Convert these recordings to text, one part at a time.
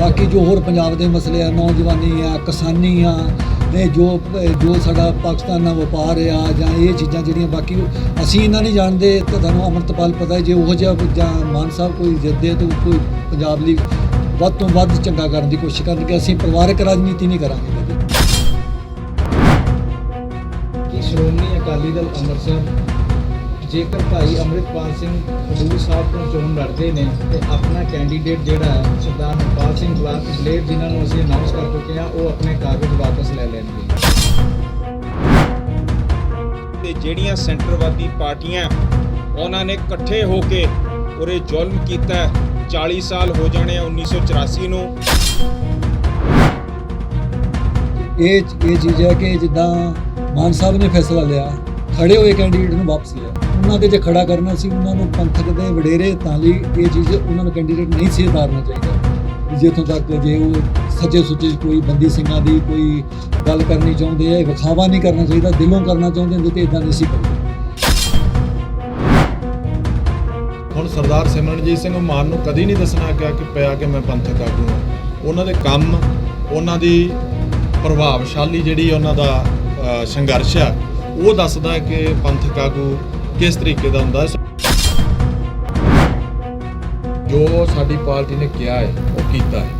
ਬਾਕੀ ਜੋ ਹੋਰ ਪੰਜਾਬ ਦੇ ਮਸਲੇ ਆ, ਨੌਜਵਾਨੀ ਆ, ਕਿਸਾਨੀ ਆ ਨੇ ਜੋ ਜੋ ਸਾਡਾ ਪਾਕਿਸਤਾਨ ਨਾਲ ਵਪਾਰ ਆ, ਜਾਂ ਇਹ ਚੀਜ਼ਾਂ ਜਿਹੜੀਆਂ ਬਾਕੀ ਅਸੀਂ ਇਹਨਾਂ ਨਹੀਂ ਜਾਣਦੇ, ਤਾਂ ਤੁਹਾਨੂੰ ਅਮਰਤਪਾਲ ਪਤਾ ਜੇ ਉਹ ਜਿਹਾ ਜਾਂ ਮਾਨ ਸਾਹਿਬ ਕੋਈ ਜਿੱਦੇ ਤਾਂ ਕੋਈ ਪੰਜਾਬ ਲਈ ਵੱਧ ਤੋਂ ਵੱਧ ਚੰਗਾ ਕਰਨ ਦੀ ਕੋਸ਼ਿਸ਼ ਕਰਨਗੇ। ਅਸੀਂ ਪਰਿਵਾਰਕ ਰਾਜਨੀਤੀ ਨਹੀਂ ਕਰਾਂਗੇ ਕਦੇ ਸ਼੍ਰੋਮਣੀ ਅਕਾਲੀ ਦਲ ਅੰਮ੍ਰਿਤਸਰ ਜੇਕਰ ਭਾਈ ਅੰਮ੍ਰਿਤਪਾਲ ਸਿੰਘ ਖਡੂਰ ਸਾਹਿਬ ਤੋਂ ਚੋਣ ਲੜਦੇ ਨੇ ਤੇ ਆਪਣਾ ਕੈਂਡੀਡੇਟ ਜਿਹੜਾ ਹੈ ਸਰਦਾਰ ਹਰਪਾਲ ਸਿੰਘ ਬਲਾਕ ਬਲੇਰ ਜਿਨ੍ਹਾਂ ਨੂੰ ਅਸੀਂ ਅਨਾਉਂਸ ਕਰ ਚੁੱਕੇ ਹਾਂ ਉਹ ਆਪਣੇ ਕਾਗਜ਼ ਵਾਪਸ ਲੈ ਲੈਣਗੇ। ਤੇ ਜਿਹੜੀਆਂ ਸੈਂਟਰਵਾਦੀ ਪਾਰਟੀਆਂ ਉਹਨਾਂ ਨੇ ਇਕੱਠੇ ਹੋ ਕੇ ਉਰੇ ਜ਼ੁਲਮ ਕੀਤਾ ਹੈ। 40 ਸਾਲ ਹੋ ਜਾਣੇ ਆ 1984 ਨੂੰ। ਇਹ ਇਹ ਚੀਜ਼ ਹੈ ਕਿ ਜਿੱਦਾਂ ਮਾਨ ਸਾਹਿਬ ਨੇ ਫੈਸਲਾ ਲਿਆ ਖੜੇ ਹੋਏ ਕੈਂਡੀਡੇਟ ਨੂੰ ਵਾਪਸ ਲਿਆ। ਉਹਨਾਂ ਦੇ ਜੇ ਖੜਾ ਕਰਨਾ ਸੀ, ਉਹਨਾਂ ਨੂੰ ਪੰਥਕ ਦੇ ਵਡੇਰੇ ਤਾਂ ਲਈ ਇਹ ਚੀਜ਼ ਉਹਨਾਂ ਨੂੰ ਕੈਂਡੀਡੇਟ ਨਹੀਂ ਸੀ ਉਤਾਰਨਾ ਚਾਹੀਦਾ। ਜਿੱਥੋਂ ਤੱਕ ਜੇ ਉਹ ਸੱਚੇ ਸੁੱਚੇ ਕੋਈ ਬੰਦੀ ਸਿੰਘਾਂ ਦੀ ਕੋਈ ਗੱਲ ਕਰਨੀ ਚਾਹੁੰਦੇ ਆ ਵਿਖਾਵਾ ਨਹੀਂ ਕਰਨਾ ਚਾਹੀਦਾ, ਦਿਲੋਂ ਕਰਨਾ ਚਾਹੁੰਦੇ ਹੁੰਦੇ ਤੇ ਇਦਾਂ ਨਹੀਂ ਸੀ ਕਰਦੇ ਹੁਣ ਸਰਦਾਰ ਸਿਮਰਨਜੀਤ ਸਿੰਘ ਮਾਨ ਨੂੰ ਕਦੀ ਨਹੀਂ ਦੱਸਣਾ ਕਿ ਪਿਆ ਕਿ ਮੈਂ ਪੰਥਕ ਆਗੂ ਹਾਂ। ਉਹਨਾਂ ਦੇ ਕੰਮ, ਉਹਨਾਂ ਦੀ ਪ੍ਰਭਾਵਸ਼ਾਲੀ ਜਿਹੜੀ ਉਹਨਾਂ ਦਾ ਸੰਘਰਸ਼ ਆ, ਉਹ ਦੱਸਦਾ ਕਿ ਪੰਥਕ ਆਗੂ ਕਿਸ ਤਰੀਕੇ ਦਾ ਹੁੰਦਾ ਹੈ ਜੋ ਸਾਡੀ ਪਾਰਟੀ ਨੇ ਕਿਹਾ ਹੈ ਉਹ ਕੀਤਾ ਹੈ।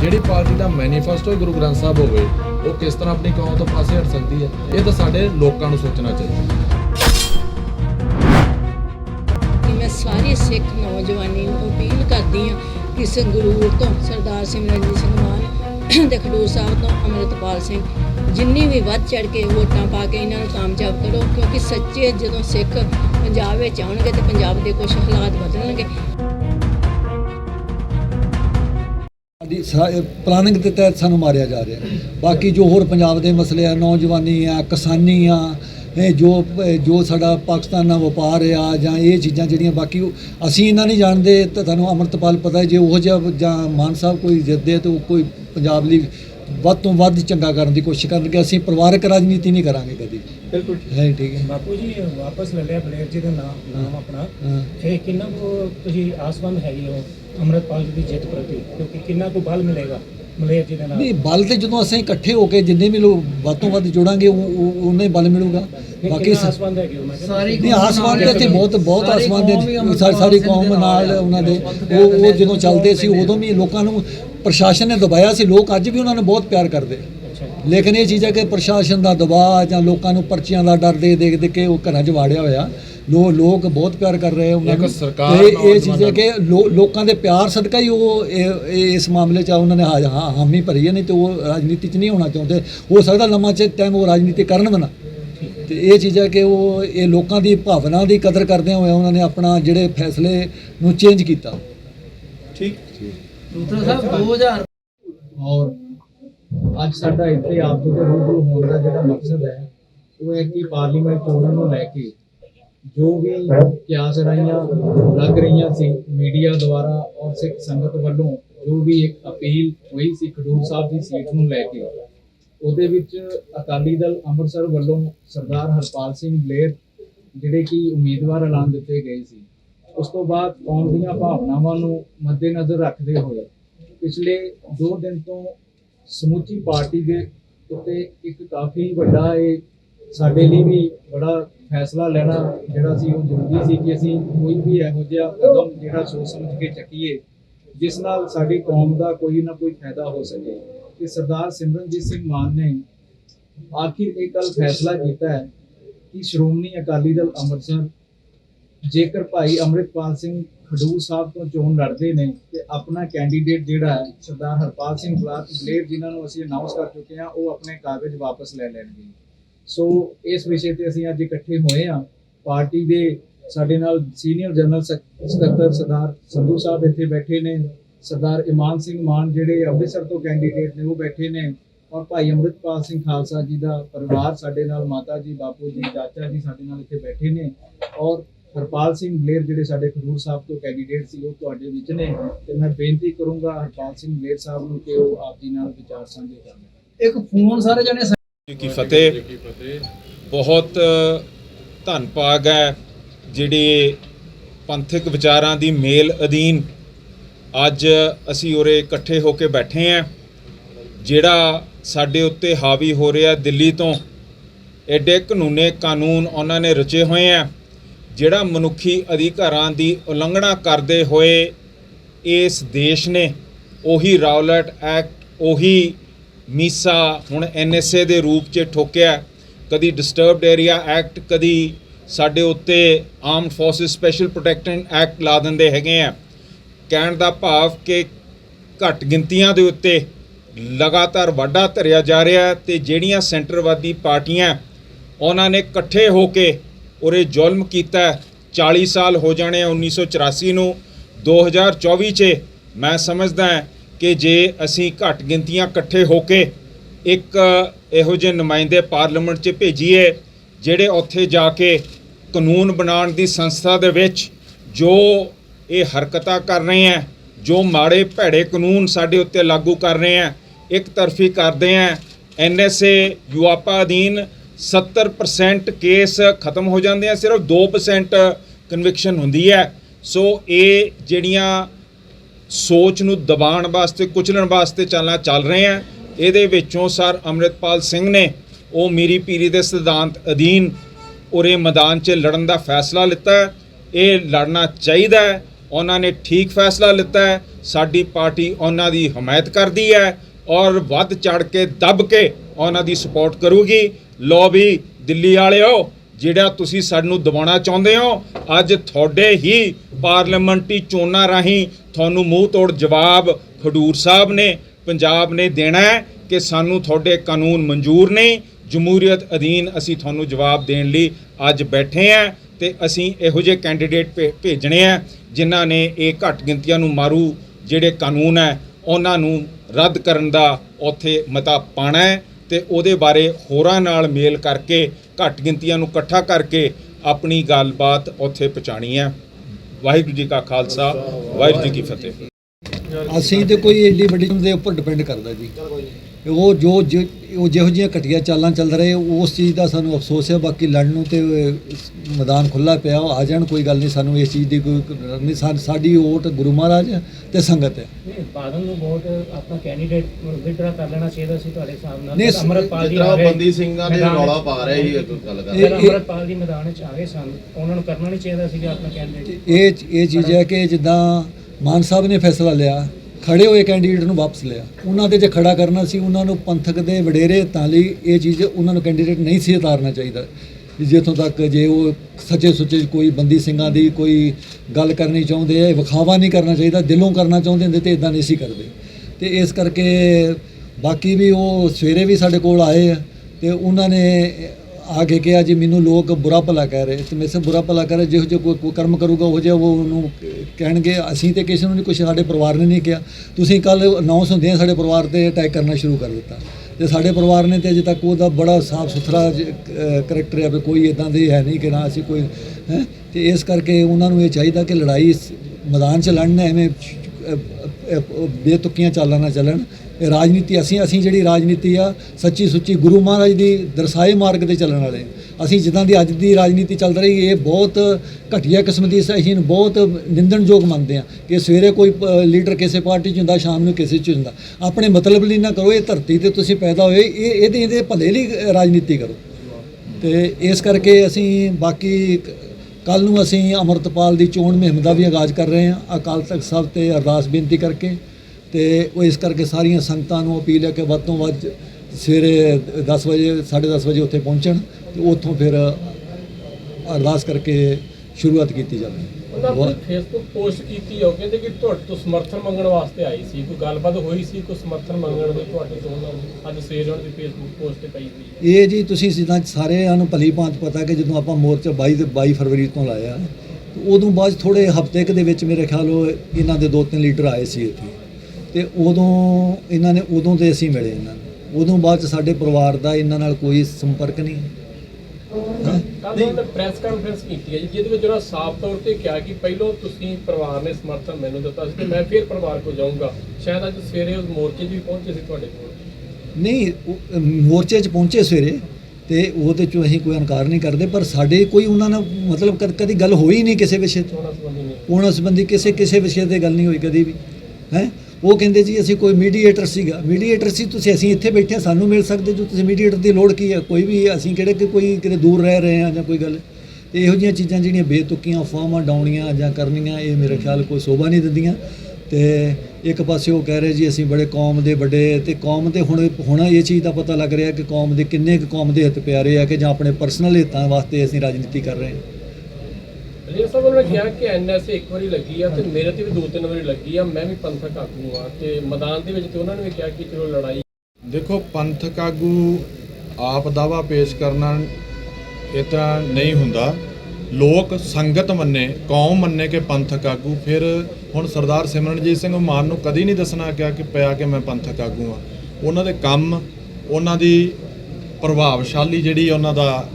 ਜਿਹੜੀ ਪਾਰਟੀ ਦਾ ਮੈਨੀਫੈਸਟੋ ਗੁਰੂ ਗ੍ਰੰਥ ਸਾਹਿਬ ਹੋਵੇ ਉਹ ਕਿਸ ਤਰ੍ਹਾਂ ਆਪਣੀ ਕੌਮ ਤੋਂ ਪਾਸੇ ਹਟ ਸਕਦੀ ਹੈ ਇਹ ਤਾਂ ਸਾਡੇ ਲੋਕਾਂ ਨੂੰ ਸੋਚਣਾ ਚਾਹੀਦਾ ਕਿ ਮੈਂ ਸਾਰੇ ਸਿੱਖ ਨੌਜਵਾਨੀ ਨੂੰ ਅਪੀਲ ਕਰਦੀ ਹਾਂ ਕਿ ਸੰਗਰੂਰ ਤੋਂ ਸਰਦਾਰ ਸਿਮਰਨਜੀਤ ਸਿੰਘ ਮਾਨ ਤੇ ਖਡੂਰ ਸਾਹਿਬ ਤੋਂ ਅੰਮ੍ਰਿਤਪਾਲ ਸਿੰਘ ਜਿੰਨੀ ਵੀ ਵੱਧ ਚੜ ਕੇ ਵੋਟਾਂ ਪਾ ਕੇ ਇਹਨਾਂ ਨੂੰ ਕਾਮਯਾਬ ਕਰੋ, ਕਿਉਂਕਿ ਸੱਚੇ ਜਦੋਂ ਸਿੱਖ ਪੰਜਾਬ ਵਿੱਚ ਆਉਣਗੇ ਤੇ ਪੰਜਾਬ ਦੇ ਕੁਝ ਹਾਲਾਤ ਬਦਲਣਗੇ। ਸਾਡੀ ਪਲਾਨਿੰਗ ਦੇ ਤਹਿਤ ਸਾਨੂੰ ਮਾਰਿਆ ਜਾ ਰਿਹਾ। ਬਾਕੀ ਜੋ ਹੋਰ ਪੰਜਾਬ ਦੇ ਮਸਲੇ ਆ, ਨੌਜਵਾਨੀ ਆ, ਕਿਸਾਨੀ ਆ, ਇਹ ਜੋ ਜੋ ਸਾਡਾ ਪਾਕਿਸਤਾਨ ਨਾਲ ਵਪਾਰ ਆ, ਜਾਂ ਇਹ ਚੀਜ਼ਾਂ ਜਿਹੜੀਆਂ ਬਾਕੀ ਅਸੀਂ ਇਹਨਾਂ ਨਹੀਂ ਜਾਣਦੇ, ਤਾਂ ਤੁਹਾਨੂੰ ਅਮਰਤਪਾਲ ਪਤਾ ਜੇ ਉਹ ਜਿਹਾ ਜਾਂ ਮਾਨ ਸਾਹਿਬ ਕੋਈ ਜਿੱਦੇ ਤੇ ਉਹ ਕੋਈ ਪੰਜਾਬ ਲਈ ਵੱਧ ਤੋਂ ਵੱਧ ਚੰਗਾ ਕਰਨ ਦੀ ਕੋਸ਼ਿਸ਼ ਕਰਨਗੇ ਅਸੀਂ ਪਰਿਵਾਰਕ ਰਾਜਨੀਤੀ ਨਹੀਂ ਕਰਾਂਗੇ ਕਦੀ। ਬਿਲਕੁਲ। ਹੈ ਠੀਕ ਹੈ। ਬਾਪੂ ਜੀ ਵਾਪਸ ਲੈ ਲਿਆ ਬਲੇਰ ਜੀ ਦਾ ਨਾਮ ਨਾਮ ਆਪਣਾ। ਇਹ ਕਿੰਨਾ ਕੁ ਤੁਸੀਂ ਆਸਵੰਦ ਹੈਗੇ ਹੋ ਅੰਮ੍ਰਿਤਪਾਲ ਜੀ ਦੀ ਜਿੱਤ ਪ੍ਰਤੀ? ਕਿਉਂਕਿ ਕਿੰਨਾ ਕੁ ਬਲ ਮਿਲੇਗਾ ਬਲੇਰ ਜੀ ਦੇ ਨਾਲ? ਨਹੀਂ ਬਲ ਤੇ ਜਦੋਂ ਅਸੀਂ ਇਕੱਠੇ ਹੋ ਕੇ ਜਿੰਨੇ ਵੀ ਲੋਕ ਵੱਧ ਤੋਂ ਵੱਧ ਜੋੜਾਂਗੇ ਉਹ ਉਹਨੇ ਬਲ ਮਿਲੂਗਾ। ਬਾਕੀ ਕਿੰਨਾ ਸ- ਆਸਵੰਦ ਹੈਗੇ ਹੋ? ਮੈਂ ਸਾਰੀ ਨਹੀਂ ਆਸਮਾਨ ਦੇ ਇੱਥੇ ਬਹੁਤ ਬਹੁਤ ਆਸਮਾਨ ਦੇ ਸਾਰੀ ਸਾਰੀ ਕੌਮ ਨਾਲ ਉਹਨਾਂ ਦੇ। ਉਹ ਉਹ ਜਦੋਂ ਚੱਲਦੇ ਸੀ ਉਦੋਂ ਵੀ ਲੋਕਾਂ ਨੂੰ ਪ੍ਰਸ਼ਾਸਨ ਨੇ ਦਬਾਇਆ ਸੀ ਲੋਕ ਅੱਜ ਵੀ ਉਹਨਾਂ ਨੂੰ ਬਹੁਤ ਪਿਆਰ ਕਰਦੇ। ਲੇਕਿਨ ਇਹ ਚੀਜ਼ ਹੈ ਕਿ ਪ੍ਰਸ਼ਾਸਨ ਦਾ ਦਬਾਅ ਜਾਂ ਲੋਕਾਂ ਨੂੰ ਪਰਚੀਆਂ ਦਾ ਡਰ ਦੇ ਦੇਖ ਦੇ ਕੇ ਉਹ ਘਰਾਂ 'ਚ ਵਾੜਿਆ ਹੋਇਆ। ਲੋ ਲੋਕ ਬਹੁਤ ਪਿਆਰ ਕਰ ਰਹੇ ਉਹਨਾਂ ਨੂੰ। ਸਰਕਾਰ ਇਹ ਚੀਜ਼ ਹੈ ਕਿ ਲੋ- ਲੋਕਾਂ ਦੇ ਪਿਆਰ ਸਦਕਾ ਹੀ ਉਹ ਇਹ- ਇਸ ਮਾਮਲੇ 'ਚ ਉਹਨਾਂ ਨੇ ਹਾਂ ਹਾਂ ਹਾਮੀ ਭਰੀ ਹੈ ਨਹੀਂ ਤੇ ਉਹ ਰਾਜਨੀਤੀ 'ਚ ਨਹੀਂ ਹੋਣਾ ਚਾਹੁੰਦੇ। ਹੋ ਸਕਦਾ ਲੰਮਾ ਚਿਰ ਟਾਈਮ ਉਹ ਰਾਜਨੀਤੀ ਕਰਨ ਬਣਾ ਤੇ ਇਹ ਚੀਜ਼ ਹੈ ਕਿ ਉਹ ਇਹ ਲੋਕਾਂ ਦੀ ਭਾਵਨਾ ਦੀ ਕਦਰ ਕਰਦੇ ਹੋਏ ਉਹਨਾਂ ਨੇ ਆਪਣਾ ਜਿਹੜੇ ਫੈਸਲੇ ਨੂੰ ਚੇਂਜ ਕੀਤਾ। ਔਰ ਅੱਜ ਸਾਡਾ ਇੱਥੇ ਆਪ ਜੀ ਦੇ ਰੂਬਰੂ ਹੋਣ ਦਾ ਜਿਹੜਾ ਮਕਸਦ ਹੈ, ਉਹ ਹੈ ਕਿ ਪਾਰਲੀਮੈਂਟ ਚੋਣਾਂ ਨੂੰ ਲੈ ਕੇ ਜੋ ਵੀ ਕਿਆਸ ਰਾਈਆਂ ਲੱਗ ਰਹੀਆਂ ਸੀ ਮੀਡੀਆ ਦੁਆਰਾ ਔਰ ਸਿੱਖ ਸੰਗਤ ਵੱਲੋਂ, ਜੋ ਵੀ ਇੱਕ ਅਪੀਲ ਹੋਈ ਸੀ ਖਡੂਰ ਸਾਹਿਬ ਦੀ ਸੀਟ ਨੂੰ ਲੈ ਕੇ, ਉਹਦੇ ਵਿੱਚ ਅਕਾਲੀ ਦਲ ਅੰਮ੍ਰਿਤਸਰ ਵੱਲੋਂ ਸਰਦਾਰ ਹਰਪਾਲ ਸਿੰਘ ਬਲੇਰ, ਜਿਹੜੇ ਕਿ ਉਮੀਦਵਾਰ ਐਲਾਨ ਦਿੱਤੇ ਗਏ ਸੀ ਉਸ ਤੋਂ ਬਾਅਦ ਕੌਮ ਦੀਆਂ ਭਾਵਨਾਵਾਂ ਨੂੰ ਮੱਦੇਨਜ਼ਰ ਰੱਖਦੇ ਹੋਏ ਪਿਛਲੇ 2 ਦਿਨ ਤੋਂ ਸਮੁੱਚੀ ਪਾਰਟੀ ਦੇ ਉੱਤੇ ਇੱਕ ਕਾਫੀ ਵੱਡਾ ਇਹ ਸਾਡੇ ਲਈ ਵੀ ਬੜਾ ਫੈਸਲਾ ਲੈਣਾ ਜਿਹੜਾ ਸੀ ਉਹ ਜ਼ਰੂਰੀ ਸੀ ਕਿ ਅਸੀਂ ਕੋਈ ਵੀ ਇਹੋ ਜਿਹਾ ਕਦਮ ਜਿਹੜਾ ਸੋਚ ਸਮਝ ਕੇ ਚੱਕੀਏ, ਜਿਸ ਨਾਲ ਸਾਡੀ ਕੌਮ ਦਾ ਕੋਈ ਨਾ ਕੋਈ ਫਾਇਦਾ ਹੋ ਸਕੇ। ਕਿ ਸਰਦਾਰ ਸਿਮਰਨਜੀਤ ਸਿੰਘ ਮਾਨ ਨੇ ਆਖਿਰ ਇਹ ਕੱਲ ਫੈਸਲਾ ਕੀਤਾ ਹੈ ਕਿ ਸ਼੍ਰੋਮਣੀ ਅਕਾਲੀ ਦਲ ਅੰਮ੍ਰਿਤਸਰ ਜੇਕਰ ਭਾਈ ਅੰਮ੍ਰਿਤਪਾਲ ਸਿੰਘ ਖਡੂਰ ਸਾਹਿਬ ਤੋਂ ਚੋਣ ਲੜਦੇ ਨੇ ਤੇ ਆਪਣਾ ਕੈਂਡੀਡੇਟ ਜਿਹੜਾ ਹੈ, ਸਰਦਾਰ ਹਰਪਾਲ ਸਿੰਘ ਬਲਾਕ ਬਲੇਰ ਜਿਨ੍ਹਾਂ ਨੂੰ ਅਸੀਂ ਅਨਾਉਂਸ ਕਰ ਚੁੱਕੇ ਹਾਂ, ਉਹ ਆਪਣੇ ਕਾਗਜ਼ ਵਾਪਸ ਲੈ ਲੈਣਗੇ। ਸੋ ਇਸ ਵਿਸ਼ੇ ਤੇ ਅਸੀਂ ਅੱਜ ਇਕੱਠੇ ਹੋਏ ਹਾਂ। ਪਾਰਟੀ ਦੇ ਸਾਡੇ ਨਾਲ ਸੀਨੀਅਰ ਜਨਰਲ ਸੈਕ- ਸਕੱਤਰ ਸਰਦਾਰ ਸੰਧੂ ਸਾਹਿਬ ਇੱਥੇ ਬੈਠੇ ਨੇ। ਸਰਦਾਰ ਇਮਾਨ ਸਿੰਘ ਮਾਨ ਜਿਹੜੇ ਅੰਮ੍ਰਿਤਸਰ ਤੋਂ ਕੈਂਡੀਡੇਟ ਨੇ, ਉਹ ਬੈਠੇ ਨੇ। ਔਰ ਭਾਈ ਅੰਮ੍ਰਿਤਪਾਲ ਸਿੰਘ ਖਾਲਸਾ ਜੀ ਦਾ ਪਰਿਵਾਰ ਸਾਡੇ ਨਾਲ, ਮਾਤਾ ਜੀ, ਬਾਪੂ ਜੀ, ਚਾਚਾ ਜੀ ਸਾਡੇ ਨਾਲ ਇੱਥੇ ਬੈਠੇ ਨੇ। ਔਰ ਹਰਪਾਲ ਸਿੰਘ ਬਲੇਰ ਜਿਹੜੇ ਸਾਡੇ ਖਡੂਰ ਸਾਹਿਬ ਤੋਂ ਕੈਂਡੀਡੇਟ ਸੀ, ਉਹ ਤੁਹਾਡੇ ਵਿੱਚ ਨੇ ਤੇ ਮੈਂ ਬੇਨਤੀ ਕਰੂੰਗਾ ਹਰਪਾਲ ਸਿੰਘ ਬਲੇਰ ਸਾਹਿਬ ਨੂੰ ਕਿ ਉਹ ਆਪ ਜੀ ਨਾਲ ਵਿਚਾਰ ਸਾਂਝੇ ਕਰਨ। ਇੱਕ ਫੋਨ ਸਾਰੇ ਜਣੇ ਕੀ ਫਤਿਹ। ਬਹੁਤ ਧੰਨ ਭਾਗ ਹੈ ਜਿਹੜੇ ਪੰਥਕ ਵਿਚਾਰਾਂ ਦੀ ਮੇਲ ਅਧੀਨ ਅੱਜ ਅਸੀਂ ਉਰੇ ਇਕੱਠੇ ਹੋ ਕੇ ਬੈਠੇ ਹਾਂ। ਜਿਹੜਾ ਸਾਡੇ ਉੱਤੇ ਹਾਵੀ ਹੋ ਰਿਹਾ ਦਿੱਲੀ ਤੋਂ ਐਡੇ ਕਾਨੂੰਨੇ ਕਾਨੂੰਨ ਉਹਨਾਂ ਨੇ ਰਚੇ ਹੋਏ ਆ। ਜਿਹੜਾ ਮਨੁੱਖੀ ਅਧਿਕਾਰਾਂ ਦੀ ਉਲੰਘਣਾ ਕਰਦੇ ਹੋਏ ਇਸ ਦੇਸ਼ ਨੇ ਉਹੀ ਰਾਉਲਟ ਐਕਟ, ਉਹੀ ਮੀਸਾ ਹੁਣ ਐਨਐਸਏ ਦੇ ਰੂਪ 'ਚ ਠੋਕਿਆ, ਕਦੀ ਡਿਸਟਰਬਡ ਏਰੀਆ ਐਕਟ, ਕਦੀ ਸਾਡੇ ਉੱਤੇ armed forces special protection act ਲਾ ਦਿੰਦੇ ਹੈਗੇ ਆ। ਕਹਿਣ ਦਾ ਭਾਵ ਕਿ ਘੱਟ ਗਿਣਤੀਆਂ ਦੇ ਉੱਤੇ ਲਗਾਤਾਰ ਵਾਢਾ ਧਰਿਆ ਜਾ ਰਿਹਾ ਹੈ ਤੇ ਜਿਹੜੀਆਂ ਸੈਂਟਰਵਾਦੀ ਪਾਰਟੀਆਂ ਉਹਨਾਂ ਨੇ ਇਕੱਠੇ ਹੋ ਕੇ ਉਰੇ ਜ਼ੁਲਮ ਕੀਤਾ ਹੈ। 40 ਸਾਲ ਹੋ ਜਾਣੇ ਆ 1984 ਨੂੰ 2024 'ਚ ਮੈਂ ਸਮਝਦਾ ਕਿ ਜੇ ਅਸੀਂ ਘੱਟ ਗਿਣਤੀਆਂ ਇਕੱਠੇ ਹੋ ਕੇ ਇੱਕ ਇਹੋ ਜਿਹੇ ਨੁਮਾਇੰਦੇ ਪਾਰਲੀਮੈਂਟ 'ਚ ਭੇਜੀਏ, ਜਿਹੜੇ ਉੱਥੇ ਜਾ ਕੇ ਕਾਨੂੰਨ ਬਣਾਉਣ ਦੀ ਸੰਸਥਾ ਦੇ ਵਿੱਚ ਜੋ ਇਹ ਹਰਕਤਾਂ ਕਰ ਰਹੇ ਹੈ ਜੋ ਮਾੜੇ ਭੈੜੇ ਕਾਨੂੰਨ ਸਾਡੇ ਉੱਤੇ ਲਾਗੂ ਕਰ ਰਹੇ ਹੈ ਇੱਕ ਤਰਫੀ ਕਰਦੇ ਹੈ ਐਨਐਸਏ ਯੂਆਪਾ ਅਧੀਨ 70% ਕੇਸ ਖਤਮ ਹੋ ਜਾਂਦੇ ਆ, ਸਿਰਫ 2% ਕਨਵਿਕਸ਼ਨ ਹੁੰਦੀ ਹੈ। ਸੋ ਇਹ ਜਿਹੜੀਆਂ ਸੋਚ ਨੂੰ ਦਬਾਉਣ ਵਾਸਤੇ, ਕੁਚਲਣ ਵਾਸਤੇ ਚੱਲਣਾ ਚੱਲ ਰਹੇ ਆ, ਇਹਦੇ ਵਿੱਚੋਂ ਸਰ ਅੰਮ੍ਰਿਤਪਾਲ ਸਿੰਘ ਨੇ ਉਹ ਮੀਰੀ ਪੀਰੀ ਦੇ ਸਿਧਾਂਤ ਅਧੀਨ ਉਰੇ ਮੈਦਾਨ 'ਚ ਲੜਨ ਦਾ ਫੈਸਲਾ ਲਿੱਤਾ ਇਹ ਲੜਨਾ ਚਾਹੀਦਾ ਹੈ, ਉਹਨਾਂ ਨੇ ਠੀਕ ਫੈਸਲਾ ਲਿੱਤਾ ਹੈ। ਸਾਡੀ ਪਾਰਟੀ ਉਹਨਾਂ ਦੀ ਹਮਾਇਤ ਕਰਦੀ ਹੈ ਔਰ ਵੱਧ ਚੜ ਕੇ ਦੱਬ ਕੇ ਉਹਨਾਂ ਦੀ ਸਪੋਰਟ ਕਰੂਗੀ। ਲੋ ਵੀ, ਦਿੱਲੀ ਵਾਲਿਓ, ਜਿਹੜਾ ਤੁਸੀਂ ਸਾਨੂੰ ਦਬਾਉਣਾ ਚਾਹੁੰਦੇ ਹੋ, ਅੱਜ ਤੁਹਾਡੇ ਹੀ ਪਾਰਲੀਮੈਂਟਰੀ ਚੋਣਾਂ ਰਾਹੀਂ ਤੁਹਾਨੂੰ ਮੂੰਹ ਤੋੜ ਜਵਾਬ ਖਡੂਰ ਸਾਹਿਬ ਨੇ, ਪੰਜਾਬ ਨੇ ਦੇਣਾ ਹੈ ਕਿ ਸਾਨੂੰ ਤੁਹਾਡੇ ਕਾਨੂੰਨ ਮਨਜ਼ੂਰ ਨਹੀਂ ਜਮਹੂਰੀਅਤ ਅਧੀਨ ਅਸੀਂ ਤੁਹਾਨੂੰ ਜਵਾਬ ਦੇਣ ਲਈ ਅੱਜ ਬੈਠੇ ਹਾਂ ਤੇ ਅਸੀਂ ਇਹੋ ਜਿਹੇ ਕੈਂਡੀਡੇਟ ਭੇ- ਭੇਜਣੇ ਆ, ਜਿਨ੍ਹਾਂ ਨੇ ਇਹ ਘੱਟ ਗਿਣਤੀਆਂ ਨੂੰ ਮਾਰੂ, ਜਿਹੜੇ ਕਾਨੂੰਨ ਹੈ, ਉਹਨਾਂ ਨੂੰ ਰੱਦ ਕਰਨ ਦਾ ਉੱਥੇ ਮਤਾ ਪਾਣਾ ਹੈ। ਤੇ ਉਹਦੇ ਬਾਰੇ ਹੋਰਾਂ ਨਾਲ ਮੇਲ ਕਰਕੇ, ਘੱਟ ਗਿਣਤੀਆਂ ਨੂੰ ਇਕੱਠਾ ਕਰਕੇ ਆਪਣੀ ਗੱਲਬਾਤ ਉੱਥੇ ਪਹੁੰਚਾਣੀ ਹੈ। ਵਾਹਿਗੁਰੂ ਜੀ ਕਾ ਖਾਲਸਾ, ਵਾਹਿਗੁਰੂ ਜੀ ਕੀ ਫਤਿਹ। ਅਸੀਂ ਤੇ ਕੋਈ ਏਡੀ ਵੱਡੀ ਦੇ ਉੱਪਰ ਡਿਪੈਂਡ ਕਰਦਾ ਜੀ। ਉਹ ਜੋ ਜੋ- ਉਹ ਜਿਹੋ ਜਿਹੀਆਂ ਘਟੀਆਂ ਚਾਲਾਂ ਚੱਲ ਰਹੇ ਉਸ ਚੀਜ਼ ਦਾ ਸਾਨੂੰ ਅਫਸੋਸ ਹੈ। ਬਾਕੀ ਲੜਨ ਨੂੰ ਤੇ ਅਹ, ਮੈਦਾਨ ਖੁੱਲਾ ਪਿਆ ਉਹ ਆ ਜਾਣ ਕੋਈ ਗੱਲ ਨਹੀਂ। ਸਾਨੂੰ ਇਸ ਚੀਜ਼ ਦੀ ਕੋਈ ਨਹੀਂ ਸਾ- ਸਾਡੀ ਵੋਟ ਗੁਰੂ ਮਹਾਰਾਜ ਤੇ ਸੰਗਤ ਹੈ। ਨਹੀਂ, ਬਾਦਲ ਨੂੰ ਵੋਟ ਆਪਣਾ ਕੈਂਡੀਡੇਟ ਵਿਦਡਰਾ ਕਰ ਲੈਣਾ ਚਾਹੀਦਾ ਸੀ ਤੁਹਾਡੇ ਹਿਸਾਬ ਨਾਲ। ਨਹੀਂ, ਤਾਂ ਅੰਮ੍ਰਿਤਪਾਲ ਜੀ ਜਿਸ ਤਰ੍ਹਾਂ ਆ ਗਏ। ਬੰਦੀ ਸਿੰਘਾਂ ਦੇ ਮੈਦਾਨ ਰੌਲਾ ਵਿੱਚ। ਪਾ ਰਹੇ ਸੀ ਇੱਕ ਗੱਲ ਕਰ ਇਹ- ਫਿਰ ਅੰਮ੍ਰਿਤਪਾਲ ਜੀ ਮੈਦਾਨ ਵਿੱਚ ਆ ਗਏ ਸਨ। ਉਹਨਾਂ ਨੂੰ ਕਰਨਾ ਨਹੀਂ ਚਾਹੀਦਾ ਸੀਗਾ ਆਪਣਾ ਕੈਂਡੀਡੇਟ ਇਹ ਇਹ ਚੀਜ਼ ਹੈ ਕਿ ਜਿੱਦਾਂ ਮਾਨ ਸਾਹਿਬ ਨੇ ਫੈਸਲਾ ਲਿਆ ਖੜੇ ਹੋਏ ਕੈਂਡੀਡੇਟ ਨੂੰ ਵਾਪਸ ਲਿਆ। ਉਹਨਾਂ ਦੇ ਜੇ ਖੜਾ ਕਰਨਾ ਸੀ, ਉਹਨਾਂ ਨੂੰ ਪੰਥਕ ਦੇ ਵਡੇਰੇ ਤਾਂ ਲਈ ਇਹ ਚੀਜ਼ ਉਹਨਾਂ ਨੂੰ ਕੈਂਡੀਡੇਟ ਨਹੀਂ ਸੀ ਉਤਾਰਨਾ ਚਾਹੀਦਾ। ਜਿੱਥੋਂ ਤੱਕ ਜੇ ਉਹ ਸੱਚੇ ਸੁੱਚੇ ਕੋਈ ਬੰਦੀ ਸਿੰਘਾਂ ਦੀ ਕੋਈ ਗੱਲ ਕਰਨੀ ਚਾਹੁੰਦੇ ਆ ਵਿਖਾਵਾ ਨਹੀਂ ਕਰਨਾ ਚਾਹੀਦਾ, ਦਿਲੋਂ ਕਰਨਾ ਚਾਹੁੰਦੇ ਹੁੰਦੇ ਤੇ ਇਦਾਂ ਨਹੀਂ ਸੀ ਕਰਦੇ। ਤੇ ਇਸ ਕਰਕੇ ਬਾਕੀ ਵੀ ਉਹ ਸਵੇਰੇ ਵੀ ਸਾਡੇ ਕੋਲ ਆਏ ਆ ਤੇ ਉਹਨਾਂ ਨੇ ਆ ਕੇ ਕਿਹਾ ਜੀ ਮੈਨੂੰ ਲੋਕ ਬੁਰਾ ਭਲਾ ਕਹਿ ਰਹੇ। ਤੇ ਮੇਰੇ ਸੇ ਬੁਰਾ ਭਲਾ ਕਹਿ ਰਹੇ ਜਿਹੋ ਜਿਹਾ ਕੋਈ ਕਰਮ ਕਰੂਗਾ ਉਹ ਜਿਹਾ ਉਹ ਉਹਨੂੰ ਕਹਿਣਗੇ। ਅਸੀਂ ਤੇ ਕਿਸੇ ਨੂੰ ਨਹੀਂ ਕੁਛ ਸਾਡੇ ਪਰਿਵਾਰ ਨੇ ਨਹੀਂ ਕਿਹਾ। ਤੁਸੀਂ ਕੱਲ ਅਨਾਉਂਸ ਹੁੰਦੇ ਆ ਸਾਡੇ ਪਰਿਵਾਰ ਤੇ ਅਟੈਕ ਕਰਨਾ ਸ਼ੁਰੂ ਕਰ ਦਿੱਤਾ। ਤੇ ਸਾਡੇ ਪਰਿਵਾਰ ਨੇ ਤੇ ਅਜੇ ਤੱਕ ਉਹਦਾ ਬੜਾ ਸਾਫ਼ ਸੁਥਰਾ ਕਰੈਕਟਰ ਹੈ ਵੀ ਕੋਈ ਇਦਾਂ ਦੇ ਹੈ ਨਹੀਂ ਕਿ ਨਾ ਅਸੀਂ ਕੋਈ ਹੈ? ਤੇ ਇਸ ਕਰਕੇ ਉਹਨਾਂ ਨੂੰ ਇਹ ਚਾਹੀਦਾ ਕਿ ਲੜਾਈ ਮੈਦਾਨ 'ਚ ਲੜਨ ਐਵੇਂ ਅ, ਬੇਤੁਕੀਆਂ ਚਾਲਾਂ ਨਾ ਚੱਲਣ। ਇਹ ਰਾਜਨੀਤੀ, ਅਸੀਂ ਅਸੀਂ ਜਿਹੜੀ ਰਾਜਨੀਤੀ ਆ, ਸੱਚੀ ਸੁੱਚੀ ਗੁਰੂ ਮਹਾਰਾਜ ਦੀ ਦਰਸਾਏ ਮਾਰਗ ਤੇ ਚੱਲਣ ਵਾਲੇ। ਅਸੀਂ ਜਿੱਦਾਂ ਦੀ ਅੱਜ ਦੀ ਰਾਜਨੀਤੀ ਚੱਲ ਰਹੀ, ਇਹ ਬਹੁਤ ਘਟੀਆ ਕਿਸਮ ਦੀ ਅਸੀਂ ਬਹੁਤ ਨਿੰਦਣਯੋਗ ਮੰਨਦੇ ਆ ਕਿ ਸਵੇਰੇ ਕੋਈ ਪ- ਲੀਡਰ ਕਿਸੇ ਪਾਰਟੀ 'ਚ ਹੁੰਦਾ, ਸ਼ਾਮ ਨੂੰ ਕਿਸੇ 'ਚ ਹੁੰਦਾ। ਆਪਣੇ ਮਤਲਬ ਲਈ ਨਾ ਕਰੋ, ਇਹ ਧਰਤੀ ਤੇ ਤੁਸੀਂ ਪੈਦਾ ਹੋਏ, ਇਹ, ਇਹਦੇ ਇਹਦੇ ਭਲੇ ਲਈ ਰਾਜਨੀਤੀ ਕਰੋ। ਤੇ ਇਸ ਕਰਕੇ ਅਸੀਂ ਬਾਕੀ ਕੱਲ ਨੂੰ ਅਸੀਂ ਅਮਰਤਪਾਲ ਦੀ ਚੋਣ ਮੁਹਿੰਮ ਦਾ ਵੀ ਆਗਾਜ਼ ਕਰ ਰਹੇ ਹਾਂ। ਅਕਾਲ ਤਖਤ ਸਾਹਿਬ ਤੇ ਅਰਦਾਸ ਬੇਨਤੀ ਕਰਕੇ ਤੇ ਉਹ ਇਸ ਕਰਕੇ ਸਾਰੀਆਂ ਸੰਗਤਾਂ ਨੂੰ ਅਪੀਲ ਹੈ ਕਿ ਵੱਧ ਤੋਂ ਵੱਧ ਸਵੇਰੇ 10 ਵਜੇ 10:30 ਵਜੇ ਉੱਥੇ ਪਹੁੰਚਣ ਤੇ ਉੱਥੋਂ ਫਿਰ ਅਰਦਾਸ ਕਰਕੇ ਸ਼ੁਰੂਆਤ ਕੀਤੀ ਜਾਵੇ। ਉਹਨਾਂ ਆਪਣੀ ਫੇਸਬੁੱਕ ਪੋਸਟ ਕੀਤੀ ਉਹ ਕਹਿੰਦੇ ਕਿ ਤੁਹਾਡੇ ਤੋਂ ਸਮਰਥਨ ਮੰਗਣ ਵਾਸਤੇ ਆਈ ਸੀ। ਕੋਈ ਗੱਲਬਾਤ ਹੋਈ ਸੀ ਕੋਈ ਸਮਰਥਨ ਮੰਗਣ ਦੀ ਤੁਹਾਡੇ ਤੋਂ? ਉਹਨਾਂ ਨੂੰ ਅੱਜ ਸਵੇਰ ਉਹਨਾਂ ਦੀ ਫੇਸਬੁੱਕ ਪੋਸਟ ਤੇ ਪਈ ਹੋਈ ਹੈ ਇਹ ਜੀ ਤੁਸੀਂ ਜਿੱਦਾਂ ਸਾਰਿਆਂ ਨੂੰ ਭਲੀ ਭਾਂਤ ਪਤਾ ਕਿ ਜਦੋਂ ਆਪਾਂ ਮੋਰਚਾ 22 ਤੇ 22 ਫਰਵਰੀ ਤੋਂ ਲਾਇਆ ਉਦੋਂ ਬਾਅਦ ਥੋੜੇ ਹਫ਼ਤੇ ਕੁ ਦੇ ਵਿੱਚ ਮੇਰੇ ਖਿਆਲ ਉਹ ਇਹਨਾਂ ਦੇ ਦੋ ਤਿੰਨ ਲੀਡਰ ਆਏ ਸੀ ਇੱਥੇ। ਤੇ ਉਦੋਂ ਇਹਨਾਂ ਨੇ ਉਦੋਂ ਤੇ ਅਸੀਂ ਮਿਲੇ ਇਹਨਾਂ ਨੂੰ। ਉਦੋਂ ਬਾਅਦ 'ਚ ਸਾਡੇ ਪਰਿਵਾਰ ਦਾ ਇਹਨਾਂ ਨਾਲ ਕੋਈ ਸੰਪਰਕ ਨਹੀਂ ਪ੍ਰੈਸ ਕਾਨਫਰੰਸ ਕੀਤੀ ਹੈ ਜੀ ਜਿਹਦੇ ਵਿੱਚ ਉਹਨਾਂ ਸਾਫ਼ ਤੌਰ ਤੇ ਕਿਹਾ ਕਿ ਪਹਿਲਾਂ ਤੁਸੀਂ ਪਰਿਵਾਰ ਨੇ ਸਮਰਥਨ ਮੈਨੂੰ ਦਿੱਤਾ ਸੀ ਤੇ ਮੈਂ ਫਿਰ ਪਰਿਵਾਰ ਕੋ ਜਾਊਂਗਾ। ਸ਼ਾਇਦ ਅੱਜ ਸਵੇਰੇ ਉਸ ਮੋਰਚੇ 'ਚ ਵੀ ਪਹੁੰਚੇ ਸੀ ਤੁਹਾਡੇ ਕੋਲ। ਨਹੀਂ ਮੋਰਚੇ 'ਚ ਪਹੁੰਚੇ ਸਵੇਰੇ ਤੇ ਉਹਦੇ 'ਚੋਂ ਅਸੀਂ ਕੋਈ ਇਨਕਾਰ ਨਹੀਂ ਕਰਦੇ ਪਰ ਸਾਡੇ ਕੋਈ ਉਹਨਾਂ ਨਾਲ ਮਤਲਬ ਕਦ- ਗੱਲ ਹੋਈ ਨਹੀਂ ਕਿਸੇ ਵਿਸ਼ੇ 'ਤੇ ਉਹਨਾਂ ਸੰਬੰਧੀ ਕਿਸੇ ਕਿਸੇ ਵਿਸ਼ੇ ਤੇ ਗੱਲ ਨਹੀਂ ਹੋਈ ਕਦੀ ਵੀ। ਹੈ? ਉਹ ਕਹਿੰਦੇ ਜੀ ਅਸੀਂ ਕੋਈ ਮੀਡੀਏਟਰ ਸੀਗਾ। ਮੀਡੀਏਟਰ ਸੀ ਤੁਸੀਂ ਅਸੀਂ ਇੱਥੇ ਬੈਠੇ ਹਾਂ, ਸਾਨੂੰ ਮਿਲ ਸਕਦੇ ਜੋ ਤੁਸੀਂ ਮੀਡੀਏਟਰ ਦੀ ਲੋੜ ਕੀ ਹੈ ਕੋਈ ਵੀ ਅਸੀਂ ਕਿਹੜੇ ਕਿ ਕੋਈ ਕਿਤੇ ਦੂਰ ਰਹਿ ਰਹੇ ਹਾਂ ਜਾਂ ਕੋਈ ਗੱਲ। ਤੇ ਇਹੋ ਜਿਹੀਆਂ ਚੀਜ਼ਾਂ ਜਿਹੜੀਆਂ ਬੇਤੁਕੀਆਂ ਫਾਰਮਾਂ ਡਾਉਣੀਆਂ ਜਾਂ ਕਰਨੀਆਂ ਇਹ ਮੇਰੇ ਖਿਆਲ ਕੋਈ ਸੋਭਾ ਨਹੀਂ ਦਿੰਦੀਆਂ। ਤੇ ਇੱਕ ਪਾਸੇ ਉਹ ਕਹਿ ਰਹੇ ਜੀ ਅਸੀਂ ਬੜੇ ਕੌਮ ਦੇ ਵੱਡੇ ਤੇ ਕੌਮ ਤੇ ਹੁਣ ਹੁਣ ਇਹ ਚੀਜ਼ ਦਾ ਪਤਾ ਲੱਗ ਰਿਹਾ ਕਿ ਕੌਮ ਦੇ ਕਿੰਨੇ ਕੁ ਕੌਮ ਦੇ ਹਿੱਤ ਪਿਆਰੇ ਆ ਕਿ ਜਾਂ ਆਪਣੇ ਪਰਸਨਲ ਹਿੱਤਾਂ ਵਾਸਤੇ ਅਸੀਂ ਰਾਜਨੀਤੀ ਕਰ ਰਹੇ ਹਾਂ। ਜੀ ਸਾਹਿਬ ਉਹਨਾਂ ਕਿਹਾ ਕਿ ਐਨਐਸਏ ਇੱਕ ਵਾਰੀ ਲੱਗੀ ਆ ਤੇ ਮੇਰੇ ਤੇ ਵੀ ਦੋ ਤਿੰਨ ਵਾਰੀ ਲੱਗੀ ਆ, ਮੈਂ ਵੀ ਪੰਥਕ ਆਗੂ ਆ ਤੇ ਮੈਦਾਨ ਦੇ ਵਿੱਚ ਤੇ ਉਹਨਾਂ ਨੇ ਵੀ ਕਿਹਾ ਕਿ ਚਲੋ ਲੜਾਈ ਦੇਖੋ, ਪੰਥਕ ਆਗੂ ਆਪ ਦਾਵਾ ਪੇਸ਼ ਕਰਨਾ ਇਹ ਤਾਂ ਨਹੀਂ ਹੁੰਦਾ। ਲੋਕ ਸੰਗਤ ਮੰਨੇ, ਕੌਮ ਮੰਨੇ ਕਿ ਪੰਥਕ ਆਗੂ। ਫਿਰ ਹੁਣ ਸਰਦਾਰ ਸਿਮਰਨਜੀਤ ਸਿੰਘ ਮਾਨ ਨੂੰ ਕਦੀ ਨਹੀਂ ਦੱਸਣਾ ਕਿਹਾ ਕਿ ਪਿਆ ਕਿ ਮੈਂ ਪੰਥਕ ਆਗੂ ਆ। ਉਹਨਾਂ ਦੇ ਕੰਮ, ਉਹਨਾਂ ਦੀ ਪ੍ਰਭਾਵਸ਼ਾਲੀ ਜਿਹੜੀ ਉਹਨਾਂ ਦਾ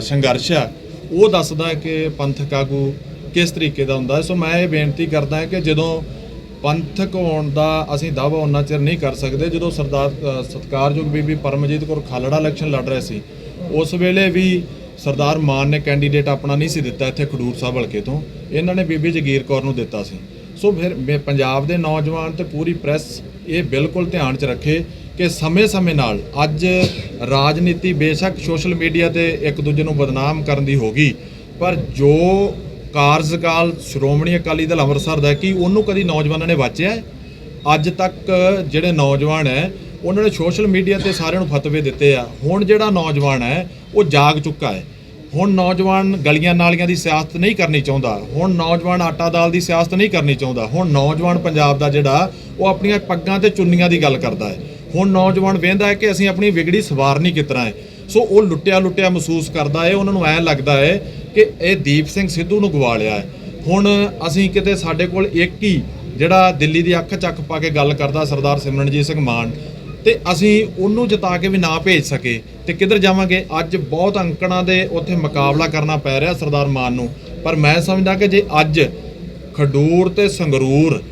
ਸੰਘਰਸ਼ ਆ ਉਹ ਦੱਸਦਾ ਹੈ ਕਿ ਪੰਥਕ ਆਗੂ ਕਿਸ ਤਰੀਕੇ ਦਾ ਹੁੰਦਾ ਸੋ ਮੈਂ ਇਹ ਬੇਨਤੀ ਕਰਦਾ ਹਾਂ ਕਿ ਜਦੋਂ ਪੰਥਕ ਹੋਣ ਦਾ ਅਸੀਂ ਦਾਅਵਾ ਉਹਨਾਂ ਚਿਰ ਨਹੀਂ ਕਰ ਸਕਦੇ ਜਦੋਂ ਸਰਦਾਰ ਅ, ਬੀਬੀ ਪਰਮਜੀਤ ਕੌਰ ਖਾਲੜਾ ਇਲੈਕਸ਼ਨ ਲੜ ਰਹੇ ਸੀ ਉਸ ਵੇਲੇ ਵੀ ਸਰਦਾਰ ਮਾਨ ਨੇ ਕੈਂਡੀਡੇਟ ਆਪਣਾ ਨਹੀਂ ਸੀ ਦਿੱਤਾ ਇੱਥੇ ਖਡੂਰ ਸਾਹਿਬ ਹਲਕੇ ਤੋਂ। ਇਹਨਾਂ ਨੇ ਬੀਬੀ ਜਗੀਰ ਕੌਰ ਨੂੰ ਦਿੱਤਾ ਸੀ। ਸੋ ਫਿਰ ਮੇ- ਪੰਜਾਬ ਦੇ ਨੌਜਵਾਨ ਤੇ ਪੂਰੀ ਪ੍ਰੈਸ ਇਹ ਬਿਲਕੁਲ ਧਿਆਨ 'ਚ ਰੱਖੇ ਕਿ ਸਮੇਂ-ਸਮੇਂ ਨਾਲ ਅੱਜ ਰਾਜਨੀਤੀ ਬੇਸ਼ੱਕ ਸੋਸ਼ਲ ਮੀਡੀਆ ਤੇ ਇੱਕ ਦੂਜੇ ਨੂੰ ਬਦਨਾਮ ਕਰਨ ਦੀ ਹੋ ਗਈ। ਪਰ ਜੋ ਕਾਰਜਕਾਲ ਸ਼੍ਰੋਮਣੀ ਅਕਾਲੀ ਦਲ ਅੰਮ੍ਰਿਤਸਰ ਦਾ ਹੈ, ਕੀ ਉਹਨੂੰ ਕਦੀ ਨੌਜਵਾਨਾਂ ਨੇ ਵਾਚਿਆ ਅੱਜ ਤੱਕ ਜਿਹੜੇ ਨੌਜਵਾਨ ਹੈ ਉਹਨਾਂ ਨੇ ਸੋਸ਼ਲ ਮੀਡੀਆ ਤੇ ਸਾਰਿਆਂ ਨੂੰ ਫਤਵੇ ਦਿੱਤੇ ਆ। ਹੁਣ ਜਿਹੜਾ ਨੌਜਵਾਨ ਹੈ ਉਹ ਜਾਗ ਚੁੱਕਾ ਹੈ। ਹੁਣ ਨੌਜਵਾਨ ਗਲੀਆਂ ਨਾਲੀਆਂ ਦੀ ਸਿਆਸਤ ਨਹੀਂ ਕਰਨੀ ਚਾਹੁੰਦਾ। ਹੁਣ ਨੌਜਵਾਨ ਆਟਾ ਦਾਲ ਦੀ ਸਿਆਸਤ ਨਹੀਂ ਕਰਨੀ ਚਾਹੁੰਦਾ। ਹੁਣ ਨੌਜਵਾਨ ਪੰਜਾਬ ਦਾ ਜਿਹੜਾ ਉਹ ਆਪਣੀਆਂ ਪੱਗਾਂ ਤੇ ਚੁੰਨੀਆਂ ਦੀ ਗੱਲ ਕਰਦਾ ਹੈ। ਹੁਣ ਨੌਜਵਾਨ ਵੇਂਦਾ ਹੈ ਕਿ ਅਸੀਂ ਆਪਣੀ ਵਿਗੜੀ ਸਵਾਰਨੀ ਕਿਤਨਾ ਹੈ। ਸੋ ਉਹ ਲੁੱਟਿਆ ਲੁੱਟਿਆ ਮਹਿਸੂਸ ਕਰਦਾ ਹੈ, ਉਹਨਾਂ ਨੂੰ ਐਂ ਲੱਗਦਾ ਹੈ ਕਿ ਇਹ ਦੀਪ ਸਿੰਘ ਸਿੱਧੂ ਨੂੰ ਗਵਾ ਲਿਆ ਹੈ। ਹੁਣ ਅਸੀਂ ਕਿਤੇ ਸਾਡੇ ਕੋਲ ਇੱਕ ਹੀ ਜਿਹੜਾ ਦਿੱਲੀ ਦੀ ਅੱਖ ਚੱਕ ਪਾ ਕੇ ਗੱਲ ਕਰਦਾ ਸਰਦਾਰ ਸਿਮਰਨਜੀਤ ਸਿੰਘ ਮਾਨ, ਤੇ ਅਸੀਂ ਉਹਨੂੰ ਜਿਤਾ ਕੇ ਵੀ ਨਾ ਭੇਜ ਸਕੇ, ਤੇ ਕਿੱਧਰ ਜਾਵਾਂਗੇ? ਅੱਜ ਬਹੁਤ ਅੰਕੜਾਂ ਦੇ ਉੱਥੇ ਮੁਕਾਬਲਾ ਕਰਨਾ ਪੈ ਰਿਹਾ ਸਰਦਾਰ ਮਾਨ ਨੂੰ, ਪਰ ਮੈਂ ਸਮਝਦਾ ਕਿ ਜੇ ਅੱਜ ਖਡੂਰ ਤੇ ਸੰਗਰੂਰ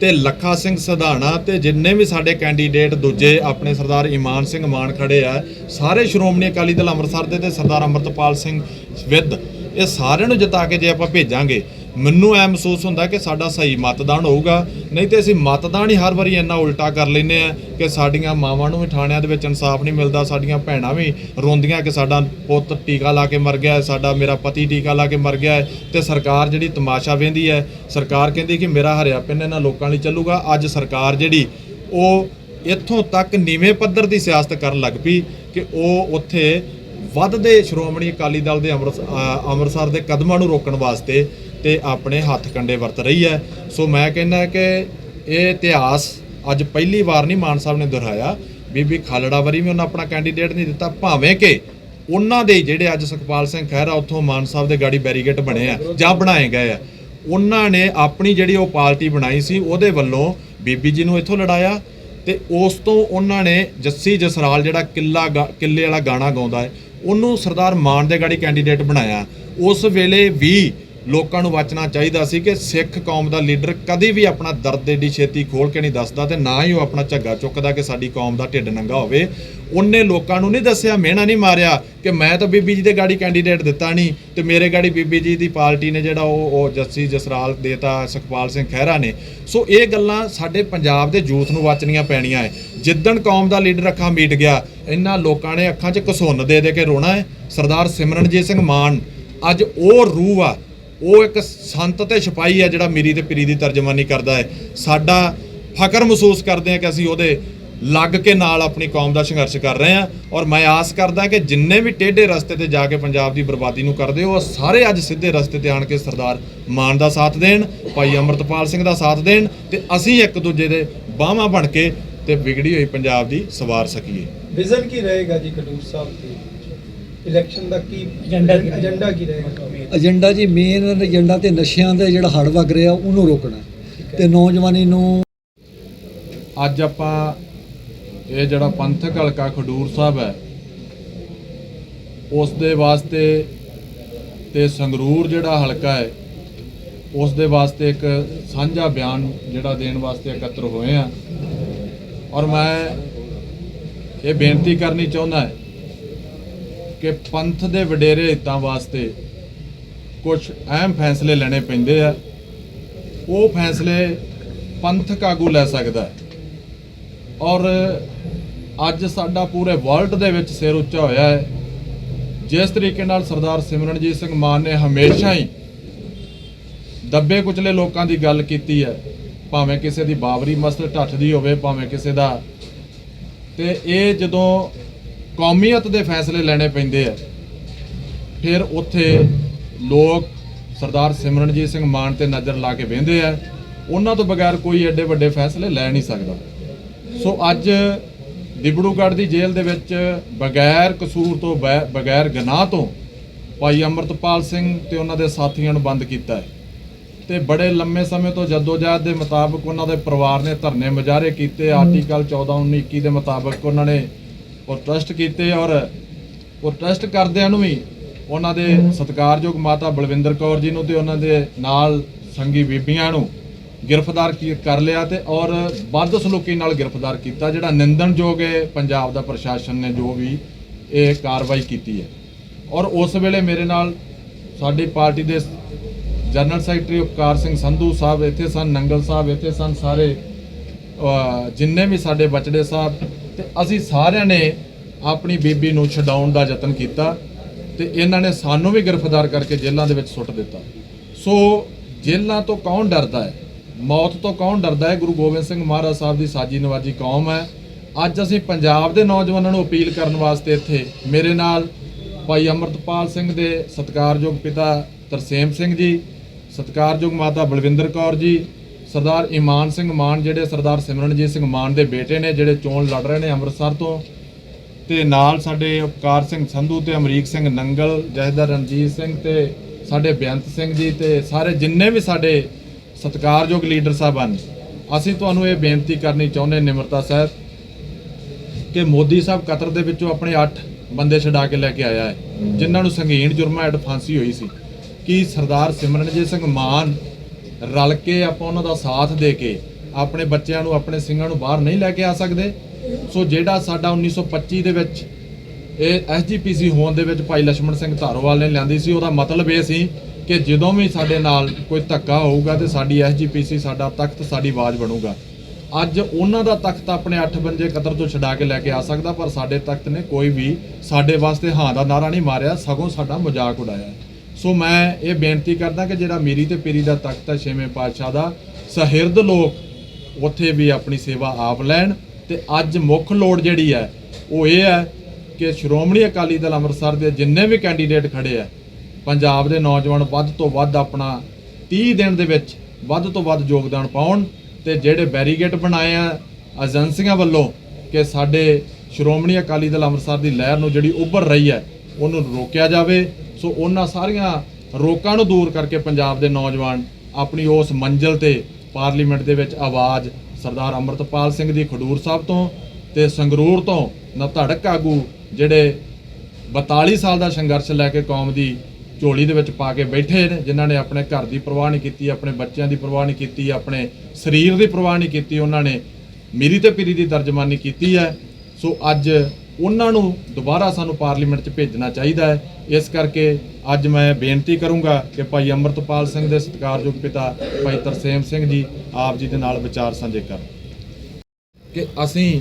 ਤੇ ਲੱਖਾ ਸਿੰਘ ਸਧਾਣਾ ਤੇ ਜਿੰਨੇ ਵੀ ਸਾਡੇ ਕੈਂਡੀਡੇਟ ਦੂਜੇ ਆਪਣੇ ਸਰਦਾਰ ਇਮਾਨ ਸਿੰਘ ਮਾਨ ਖੜੇ ਆ, ਸਾਰੇ ਸ਼੍ਰੋਮਣੀ ਅਕਾਲੀ ਦਲ ਅੰਮ੍ਰਿਤਸਰ ਦੇ ਤੇ ਸਰਦਾਰ ਅਮਰਤਪਾਲ ਸਿੰਘ ਵਿਦ, ਇਹ ਸਾਰਿਆਂ ਨੂੰ ਜਿਤਾ ਕੇ ਜੇ ਆਪਾਂ ਭੇਜਾਂਗੇ ਮੈਨੂੰ ਐ ਮਹਿਸੂਸ ਹੁੰਦਾ ਕਿ ਸਾਡਾ ਸਹੀ ਮਤਦਾਨ ਹੋਊਗਾ। ਨਹੀਂ ਤੇ ਅਸੀਂ ਮਤਦਾਨ ਹੀ ਹਰ ਵਾਰੀ ਇੰਨਾ ਉਲਟਾ ਕਰ ਲੈਨੇ ਆ ਕਿ ਸਾਡੀਆਂ ਮਾਵਾਂ ਨੂੰ ਵੀ ਥਾਣਿਆਂ ਦੇ ਵਿੱਚ ਇਨਸਾਫ ਨਹੀਂ ਮਿਲਦਾ, ਸਾਡੀਆਂ ਭੈਣਾਂ ਵੀ ਰੋਂਦੀਆਂ ਕਿ ਸਾਡਾ ਪੁੱਤ ਟੀਕਾ ਲਾ ਕੇ ਮਰ ਗਿਆ ਸਾਡਾ ਮੇਰਾ ਪਤੀ ਟੀਕਾ ਲਾ ਕੇ ਮਰ ਗਿਆ ਹੈ ਤੇ ਸਰਕਾਰ ਜਿਹੜੀ ਤਮਾਸ਼ਾ ਵੇਂਦੀ ਹੈ, ਸਰਕਾਰ ਕਹਿੰਦੀ ਕਿ ਮੇਰਾ ਹਰਿਆ ਪਿੰਨ ਇਹਨਾਂ ਲੋਕਾਂ ਲਈ ਚੱਲੂਗਾ। ਅੱਜ ਸਰਕਾਰ ਜਿਹੜੀ ਉਹ ਇੱਥੋਂ ਤੱਕ ਨੀਵੇਂ ਪੱਧਰ ਦੀ ਸਿਆਸਤ ਕਰਨ ਲੱਗ ਪਈ ਕਿ ਉਹ ਉੱਥੇ ਵੱਧਦੇ ਸ਼੍ਰੋਮਣੀ ਅਕਾਲੀ ਦਲ ਦੇ ਅੰਮ੍ਰਿਤ ਅੰਮ੍ਰਿਤਸਰ ਦੇ ਕਦਮਾਂ ਨੂੰ ਰੋਕਣ ਵਾਸਤੇ ਤੇ ਆਪਣੇ ਹੱਥ ਕੰਡੇ ਵਰਤ ਰਹੀ ਹੈ। ਸੋ ਮੈਂ ਕਹਿੰਦਾ ਕਿ ਇਹ ਇਤਿਹਾਸ ਅੱਜ ਪਹਿਲੀ ਵਾਰ ਨਹੀਂ ਮਾਨ ਸਾਹਿਬ ਨੇ ਦੁਹਰਾਇਆ। ਬੀਬੀ ਖਾਲੜਾ ਵਰੀ ਵੀ ਉਹਨਾਂ ਆਪਣਾ ਕੈਂਡੀਡੇਟ ਨਹੀਂ ਦਿੱਤਾ, ਭਾਵੇਂ ਕਿ ਉਹਨਾਂ ਦੇ ਜਿਹੜੇ ਅੱਜ ਸੁਖਪਾਲ ਸਿੰਘ ਖਹਿਰਾ ਉੱਥੋਂ ਮਾਨ ਸਾਹਿਬ ਦੇ ਗਾੜੀ ਬੈਰੀਗੇਟ ਬਣੇ ਆ ਜਾਂ ਬਣਾਏ ਗਏ ਆ, ਉਹਨਾਂ ਨੇ ਆਪਣੀ ਜਿਹੜੀ ਉਹ ਪਾਰਟੀ ਬਣਾਈ ਸੀ, ਉਹਦੇ ਵੱਲੋਂ ਬੀਬੀ ਜੀ ਨੂੰ ਇੱਥੋਂ ਲੜਾਇਆ ਤੇ ਉਸ ਤੋਂ ਉਹਨਾਂ ਨੇ ਜੱਸੀ ਜਸਰਾਲ ਜਿਹੜਾ ਕਿੱਲਾ ਗਾ- ਕਿੱਲੇ ਵਾਲਾ ਗਾਣਾ ਗਾਉਂਦਾ ਹੈ, ਉਹਨੂੰ ਸਰਦਾਰ ਮਾਨ ਦੇ ਗਾੜੀ ਕੈਂਡੀਡੇਟ ਬਣਾਇਆ। ਉਸ ਵੇਲੇ ਵੀ ਲੋਕਾਂ ਨੂੰ ਵਾਚਣਾ ਚਾਹੀਦਾ ਸੀ ਕਿ ਸਿੱਖ ਕੌਮ ਦਾ ਲੀਡਰ ਕਦੇ ਵੀ ਆਪਣਾ ਦਰਦ ਏਡੀ ਛੇਤੀ ਖੋਲ ਕੇ ਨਹੀਂ ਦੱਸਦਾ ਤੇ ਨਾ ਹੀ ਉਹ ਆਪਣਾ ਝੱਗਾ ਚੁੱਕਦਾ ਕਿ ਸਾਡੀ ਕੌਮ ਦਾ ਢਿੱਡ ਨੰਗਾ ਹੋਵੇ। ਉਹਨੇ ਲੋਕਾਂ ਨੂੰ ਨਹੀਂ ਦੱਸਿਆ, ਮਿਹਣਾ ਨਹੀਂ ਮਾਰਿਆ ਕਿ ਮੈਂ ਤਾਂ ਬੀਬੀ ਜੀ ਦੇ ਗਾੜੀ ਕੈਂਡੀਡੇਟ ਦਿੱਤਾ ਨਹੀਂ ਤੇ ਮੇਰੇ ਗਾੜੀ ਬੀਬੀ ਜੀ ਦੀ ਪਾਰਟੀ ਨੇ ਜਿਹੜਾ ਉਹ ਉਹ ਜੱਸੀ ਜਸਰਾਲ ਦੇਤਾ, ਸੁਖਪਾਲ ਸਿੰਘ ਖਹਿਰਾ ਨੇ। ਸੋ ਇਹ ਗੱਲਾਂ ਸਾਡੇ ਪੰਜਾਬ ਦੇ ਯੂਥ ਨੂੰ ਵਾਚਣੀਆਂ ਪੈਣੀਆਂ ਹੈ ਜਿੱਦਣ ਕੌਮ ਦਾ ਲੀਡਰ ਅੱਖਾਂ ਮੀਟ ਗਿਆ, ਇਹਨਾਂ ਲੋਕਾਂ ਨੇ ਅੱਖਾਂ 'ਚ ਘਸੁੰਨ ਦੇ ਦੇ ਕੇ ਰੋਣਾ ਹੈ ਸਰਦਾਰ ਸਿਮਰਨਜੀਤ ਸਿੰਘ ਮਾਨ, ਅੱਜ ਉਹ ਰੂਹ ਆ ਉਹ ਇੱਕ ਸੰਤ ਤੇ ਸਿਪਾਹੀ ਹੈ ਜਿਹੜਾ ਮੇਰੀ ਤੇ ਪੀਰੀ ਦੀ ਤਰਜਮਾਨੀ ਕਰਦਾ ਹੈ। ਸਾਡਾ ਫਖਰ ਮਹਿਸੂਸ ਕਰਦੇ ਹਾਂ ਕਿ ਅਸੀਂ ਉਹਦੇ ਲੱਗ ਕੇ ਨਾਲ ਆਪਣੀ ਕੌਮ ਦਾ ਸੰਘਰਸ਼ ਕਰ ਰਹੇ ਹਾਂ ਔਰ ਮੈਂ ਆਸ ਕਰਦਾ ਕਿ ਜਿੰਨੇ ਵੀ ਟੇਢੇ ਰਸਤੇ ਤੇ ਜਾ ਕੇ ਪੰਜਾਬ ਦੀ ਬਰਬਾਦੀ ਨੂੰ ਕਰਦੇ ਹੋ ਉਹ ਸਾਰੇ ਅੱਜ ਸਿੱਧੇ ਰਸਤੇ ਤੇ ਆਣ ਕੇ ਸਰਦਾਰ ਮਾਨ ਦਾ ਸਾਥ ਦੇਣ ਭਾਈ ਅਮਰਤਪਾਲ ਸਿੰਘ ਦਾ ਸਾਥ ਦੇਣ ਤੇ ਅਸੀਂ ਇੱਕ ਦੂਜੇ ਦੇ ਬਾਹਾਂ ਬਣ ਕੇ ਤੇ ਵਿਗੜੀ ਹੋਈ ਪੰਜਾਬ ਦੀ ਸਵਾਰ ਸਕੀਏ। ਵਿਜ਼ਨ ਕੀ ਰਹੇਗਾ ਜੀ ਖਡੂਰ ਸਾਹਿਬ ਤੇ? ਇਲੈਕਸ਼ਨ ਦਾ ਕੀ ਏਜੰਡਾ ਕੀ ਰਹੇਗਾ? ਏਜੰਡਾ ਜੀ ਮੇਨ ਏਜੰਡਾ ਤੇ ਨਸ਼ਿਆਂ ਦਾ ਜਿਹੜਾ ਹੜ ਵਗ ਰਿਹਾ ਉਹਨੂੰ ਰੋਕਣਾ। ਤੇ ਨੌਜਵਾਨੀ ਨੂੰ ਅੱਜ ਆਪਾਂ ਇਹ ਜਿਹੜਾ ਪੰਥਕ ਹਲਕਾ ਖਡੂਰ ਸਾਹਿਬ ਹੈ ਉਸ ਦੇ ਵਾਸਤੇ ਤੇ ਸੰਗਰੂਰ ਜਿਹੜਾ ਹਲਕਾ ਹੈ ਉਸ ਦੇ ਵਾਸਤੇ ਇੱਕ ਸਾਂਝਾ ਬਿਆਨ ਜਿਹੜਾ ਦੇਣ ਵਾਸਤੇ ਇਕੱਤਰ ਹੋਏ ਆ ਔਰ ਮੈਂ ਇਹ ਬੇਨਤੀ ਕਰਨੀ ਚਾਹੁੰਦਾ ਕਿ ਪੰਥ ਦੇ ਵਡੇਰੇ ਹਿੱਤਾਂ ਵਾਸਤੇ ਕੁਝ ਅਹਿਮ ਫੈਸਲੇ ਲੈਣੇ ਪੈਂਦੇ ਆ। ਉਹ ਫੈਸਲੇ ਪੰਥਕ ਆਗੂ ਲੈ ਸਕਦਾ ਔਰ ਅੱਜ ਸਾਡਾ ਪੂਰੇ ਵਰਲਡ ਦੇ ਵਿੱਚ ਸਿਰ ਉੱਚਾ ਹੋਇਆ ਹੈ। ਜਿਸ ਤਰੀਕੇ ਨਾਲ ਸਰਦਾਰ ਸਿਮਰਨਜੀਤ ਸਿੰਘ ਮਾਨ ਨੇ ਹਮੇਸ਼ਾ ਹੀ ਦੱਬੇ ਕੁਚਲੇ ਲੋਕਾਂ ਦੀ ਗੱਲ ਕੀਤੀ ਹੈ। ਭਾਵੇਂ ਕਿਸੇ ਦੀ ਬਾਬਰੀ ਮਸਜਿਦ ਢੱਠਦੀ ਹੋਵੇ, ਭਾਵੇਂ ਕਿਸੇ ਦਾ। ਤੇ ਇਹ ਜਦੋਂ ਕੌਮੀਅਤ ਦੇ ਫੈਸਲੇ ਲੈਣੇ ਪੈਂਦੇ ਆ, ਫਿਰ ਉੱਥੇ ਲੋਕ ਸਰਦਾਰ ਸਿਮਰਨਜੀਤ ਸਿੰਘ ਮਾਨ ਤੇ ਨਜ਼ਰ ਲਾ ਕੇ ਵੇਂਦੇ ਆ। ਉਹਨਾਂ ਤੋਂ ਬਗੈਰ ਕੋਈ ਐਡੇ ਵੱਡੇ ਫੈਸਲੇ ਲੈ ਨਹੀਂ ਸਕਦਾ। ਸੋ ਅੱਜ ਦਿਬੜੂਗੜ੍ਹ ਦੀ ਜੇਲ੍ਹ ਦੇ ਵਿੱਚ ਬਗੈਰ ਕਸੂਰ ਤੋਂ ਬਗੈਰ ਗੁਨਾਹ ਤੋਂ ਭਾਈ ਅਮਰਤਪਾਲ ਸਿੰਘ ਤੇ ਉਹਨਾਂ ਦੇ ਸਾਥੀਆਂ ਨੂੰ ਬੰਦ ਕੀਤਾ ਹੈ। ਤੇ ਬੜੇ ਲੰਮੇ ਸਮੇਂ ਤੋਂ ਜਦੋਜਹਿਦ ਦੇ ਮੁਤਾਬਕ ਉਹਨਾਂ ਦੇ ਪਰਿਵਾਰ ਨੇ ਧਰਨੇ ਮੁਜ਼ਾਹਰੇ ਕੀਤੇ। ਆਰਟੀਕਲ 14 19 21 ਦੇ ਮੁਤਾਬਕ ਉਹਨਾਂ ਨੇ ਪ੍ਰੋਟੈਸਟ ਕੀਤੇ ਔਰ ਪ੍ਰੋਟੈਸਟ ਕਰਦਿਆਂ ਨੂੰ ਵੀ ਉਹਨਾਂ ਦੇ ਸਤਿਕਾਰਯੋਗ ਮਾਤਾ ਬਲਵਿੰਦਰ ਕੌਰ ਜੀ ਨੂੰ ਤੇ ਉਹਨਾਂ ਦੇ ਨਾਲ ਸੰਗੀ ਬੀਬੀਆਂ ਨੂੰ ਗ੍ਰਿਫਤਾਰ ਕੀ- ਕਰ ਲਿਆ ਤੇ ਔਰ ਵੱਧ ਸਲੂਕੀ ਨਾਲ ਗ੍ਰਿਫਤਾਰ ਕੀਤਾ, ਜਿਹੜਾ ਨਿੰਦਣਯੋਗ ਹੈ ਪੰਜਾਬ ਦਾ ਪ੍ਰਸ਼ਾਸਨ ਨੇ ਜੋ ਵੀ ਇਹ ਕਾਰਵਾਈ ਕੀਤੀ ਹੈ। ਔਰ ਉਸ ਵੇਲੇ ਮੇਰੇ ਨਾਲ ਸਾਡੀ ਪਾਰਟੀ ਦੇ ਜਨਰਲ ਸੈਕਟਰੀ ਉਪਕਾਰ ਸਿੰਘ ਸੰਧੂ ਸਾਹਿਬ ਇੱਥੇ ਸਨ, ਨੰਗਲ ਸਾਹਿਬ ਇੱਥੇ ਸਨ, ਸਾਰੇ ਜਿੰਨੇ ਵੀ ਸਾਡੇ ਬਚੜੇ ਸਾਹਿਬ ਤੇ ਅਸੀਂ ਸਾਰਿਆਂ ਨੇ ਆਪਣੀ ਬੀਬੀ ਨੂੰ ਛਡਾਉਣ ਦਾ ਯਤਨ ਕੀਤਾ। ਤੇ ਇਹਨਾਂ ਨੇ ਸਾਨੂੰ ਵੀ ਗ੍ਰਿਫਤਾਰ ਕਰਕੇ ਜੇਲ੍ਹਾਂ ਦੇ ਵਿੱਚ ਸੁੱਟ ਦਿੱਤਾ। ਸੋ ਜੇਲ੍ਹਾਂ ਤੋਂ ਕੌਣ ਡਰਦਾ ਹੈ? ਮੌਤ ਤੋਂ ਕੌਣ ਡਰਦਾ ਹੈ? ਗੁਰੂ ਗੋਬਿੰਦ ਸਿੰਘ ਮਹਾਰਾਜ ਸਾਹਿਬ ਦੀ ਸਾਜੀ ਨਵਾਜੀ ਕੌਮ ਹੈ। ਅੱਜ ਅਸੀਂ ਪੰਜਾਬ ਦੇ ਨੌਜਵਾਨਾਂ ਨੂੰ ਅਪੀਲ ਕਰਨ ਵਾਸਤੇ ਇੱਥੇ ਮੇਰੇ ਨਾਲ ਭਾਈ ਅਮਰਤਪਾਲ ਸਿੰਘ ਦੇ ਸਤਿਕਾਰਯੋਗ ਪਿਤਾ ਤਰਸੇਮ ਸਿੰਘ ਜੀ, ਸਤਿਕਾਰਯੋਗ ਮਾਤਾ ਬਲਵਿੰਦਰ ਕੌਰ ਜੀ, ਸਰਦਾਰ ਇਮਾਨ ਸਿੰਘ ਮਾਨ, ਜਿਹੜੇ ਸਰਦਾਰ ਸਿਮਰਨਜੀਤ ਸਿੰਘ ਮਾਨ ਦੇ ਬੇਟੇ ਨੇ, ਜਿਹੜੇ ਚੋਣ ਲੜ ਰਹੇ ਨੇ ਅੰਮ੍ਰਿਤਸਰ ਤੋਂ। ਤੇ ਨਾਲ ਸਾਡੇ ਉਪਕਾਰ ਸਿੰਘ ਸੰਧੂ ਤੇ ਅਮਰੀਕ ਸਿੰਘ ਨੰਗਲ, ਜਹਦਰ ਰਣਜੀਤ ਸਿੰਘ ਤੇ ਸਾਡੇ ਬੇਅੰਤ ਸਿੰਘ ਜੀ ਤੇ ਸਾਰੇ ਜਿੰਨੇ ਵੀ ਸਾਡੇ ਸਤਿਕਾਰਯੋਗ ਲੀਡਰ ਸਾਹਿਬ ਹਨ ਅਸੀਂ ਤੁਹਾਨੂੰ ਇਹ ਬੇਨਤੀ ਕਰਨੀ ਚਾਹੁੰਦੇ ਨਿਮਰਤਾ ਸਾਹਿਬ ਕਿ ਮੋਦੀ ਸਾਹਿਬ ਕਤਰ ਦੇ ਵਿੱਚੋਂ ਆਪਣੇ 8 ਬੰਦੇ ਛਡਾ ਕੇ ਲੈ ਕੇ ਆਇਆ ਹੈ, ਜਿਨ੍ਹਾਂ ਨੂੰ ਸੰਗੀਨ ਜੁਰਮਾਂ ਹੈਡ ਫਾਂਸੀ ਹੋਈ ਸੀ। ਕਿ ਸਰਦਾਰ ਸਿਮਰਨਜੀਤ ਸਿੰਘ ਮਾਨ ਰਲ ਕੇ ਆਪਾਂ ਉਹਨਾਂ ਦਾ ਸਾਥ ਦੇ ਕੇ ਆਪਣੇ ਬੱਚਿਆਂ ਨੂੰ, ਆਪਣੇ ਸਿੰਘਾਂ ਨੂੰ ਬਾਹਰ ਨਹੀਂ ਲੈ ਕੇ ਆ ਸਕਦੇ? ਸੋ ਜਿਹੜਾ ਸਾਡਾ 1925 ਦੇ ਵਿੱਚ ਇਹ ਐਸਜੀਪੀਸੀ ਹੋਣ ਦੇ ਵਿੱਚ ਭਾਈ ਲక్ష్మణ ਸਿੰਘ ਧਾਰੋਵਾਲ ਨੇ ਲਿਆਂਦੀ ਸੀ, ਉਹਦਾ ਮਤਲਬ ਇਹ ਸੀ ਕਿ ਜਦੋਂ ਵੀ ਸਾਡੇ ਨਾਲ ਕੋਈ ਧੱਕਾ ਹੋਊਗਾ ਤੇ ਸਾਡੀ ਐਸਜੀਪੀਸੀ ਸਾਡਾ ਤਖਤ, ਸਾਡੀ ਆਵਾਜ਼ ਬਣੂਗਾ। ਅੱਜ ਉਹਨਾਂ ਦਾ ਤਖਤ ਆਪਣੇ 8 ਬੰਜੇ ਕਤਰ ਤੋਂ ਛਡਾ ਕੇ ਲੈ ਕੇ ਆ ਸਕਦਾ, ਪਰ ਸਾਡੇ ਤਖਤ ਨੇ ਕੋਈ ਵੀ ਸਾਡੇ ਵਾਸਤੇ ਹਾਂ ਦਾ ਨਾਰਾ ਨਹੀਂ ਮਾਰਿਆ, ਸਗੋਂ ਸਾਡਾ ਮਜ਼ਾਕ ਉਡਾਇਆ। ਸੋ ਮੈਂ ਇਹ ਬੇਨਤੀ ਕਰਦਾ ਕਿ ਜਿਹੜਾ ਮੇਰੀ ਤੇ ਪੀਰੀ ਦਾ ਤਖਤ ਹੈ, ਛੇਵੇਂ ਪਾਤਸ਼ਾਹ ਦਾ, ਸਹਿਰਦ ਲੋਕ ਉੱਥੇ ਵੀ ਆਪਣੀ ਸੇਵਾ ਆਪ ਲੈਣ ਤੇ ਅੱਜ ਮੁੱਖ ਲੋੜ ਜਿਹੜੀ ਹੈ, ਉਹ ਇਹ ਹੈ ਕਿ ਸ਼੍ਰੋਮਣੀ ਅਕਾਲੀ ਦਲ ਅੰਮ੍ਰਿਤਸਰ ਦੇ ਜਿੰਨੇ ਵੀ ਕੈਂਡੀਡੇਟ ਖੜੇ ਆ, ਪੰਜਾਬ ਦੇ ਨੌਜਵਾਨ ਵੱਧ ਤੋਂ ਵੱਧ ਆਪਣਾ 30 ਦਿਨ ਦੇ ਵਿੱਚ ਵੱਧ ਤੋਂ ਵੱਧ ਯੋਗਦਾਨ ਪਾਉਣ ਤੇ ਜਿਹੜੇ ਬੈਰੀਗੇਟ ਬਣਾਏ ਆ ਏਜੰਸੀਆਂ ਵੱਲੋਂ ਕਿ ਸਾਡੇ ਸ਼੍ਰੋਮਣੀ ਅਕਾਲੀ ਦਲ ਅੰਮ੍ਰਿਤਸਰ ਦੀ ਲਹਿਰ ਨੂੰ ਜਿਹੜੀ ਉੱਭਰ ਰਹੀ ਹੈ, ਉਹਨੂੰ ਰੋਕਿਆ ਜਾਵੇ। ਸੋ ਉਹਨਾਂ ਸਾਰੀਆਂ ਰੋਕਾਂ ਨੂੰ ਦੂਰ ਕਰਕੇ ਪੰਜਾਬ ਦੇ ਨੌਜਵਾਨ ਆਪਣੀ ਉਸ ਮੰਜ਼ਿਲ ਤੇ ਪਾਰਲੀਮੈਂਟ ਦੇ ਵਿੱਚ ਆਵਾਜ਼ ਸਰਦਾਰ ਅੰਮ੍ਰਿਤਪਾਲ ਸਿੰਘ ਦੀ ਖਡੂਰ ਸਾਹਿਬ ਤੋਂ ਤੇ ਸੰਗਰੂਰ ਤੋਂ ਨਧੜਕ ਆਗੂ ਜਿਹੜੇ 42 ਸਾਲ ਦਾ ਸੰਘਰਸ਼ ਲੈ ਕੇ ਕੌਮ ਦੀ ਝੋਲੀ ਦੇ ਵਿੱਚ ਪਾ ਕੇ ਬੈਠੇ ਨੇ, ਜਿਨ੍ਹਾਂ ਨੇ ਆਪਣੇ ਘਰ ਦੀ ਪਰਵਾਹ ਨਹੀਂ ਕੀਤੀ, ਆਪਣੇ ਬੱਚਿਆਂ ਦੀ ਪਰਵਾਹ ਨਹੀਂ ਕੀਤੀ, ਆਪਣੇ ਸਰੀਰ ਦੀ ਪਰਵਾਹ ਨਹੀਂ ਕੀਤੀ, ਉਹਨਾਂ ਨੇ ਮੀਰੀ ਤੇ ਪੀਰੀ ਦੀ ਤਰਜਮਾਨੀ ਕੀਤੀ ਹੈ। ਸੋ ਅੱਜ ਉਹਨਾਂ ਨੂੰ ਦੁਬਾਰਾ ਸਾਨੂੰ ਪਾਰਲੀਮੈਂਟ 'ਚ ਭੇਜਣਾ ਚਾਹੀਦਾ ਹੈ। ਇਸ ਕਰਕੇ ਅੱਜ ਮੈਂ ਬੇਨਤੀ ਕਰੂੰਗਾ ਕਿ ਭਾਈ ਅੰਮ੍ਰਿਤਪਾਲ ਸਿੰਘ ਦੇ ਸਤਿਕਾਰਯੋਗ ਪਿਤਾ ਭਾਈ ਤਰਸੇਮ ਸਿੰਘ ਜੀ ਆਪ ਜੀ ਦੇ ਨਾਲ ਵਿਚਾਰ ਸਾਂਝੇ ਕਰਨ। ਕਿ ਅਸੀਂ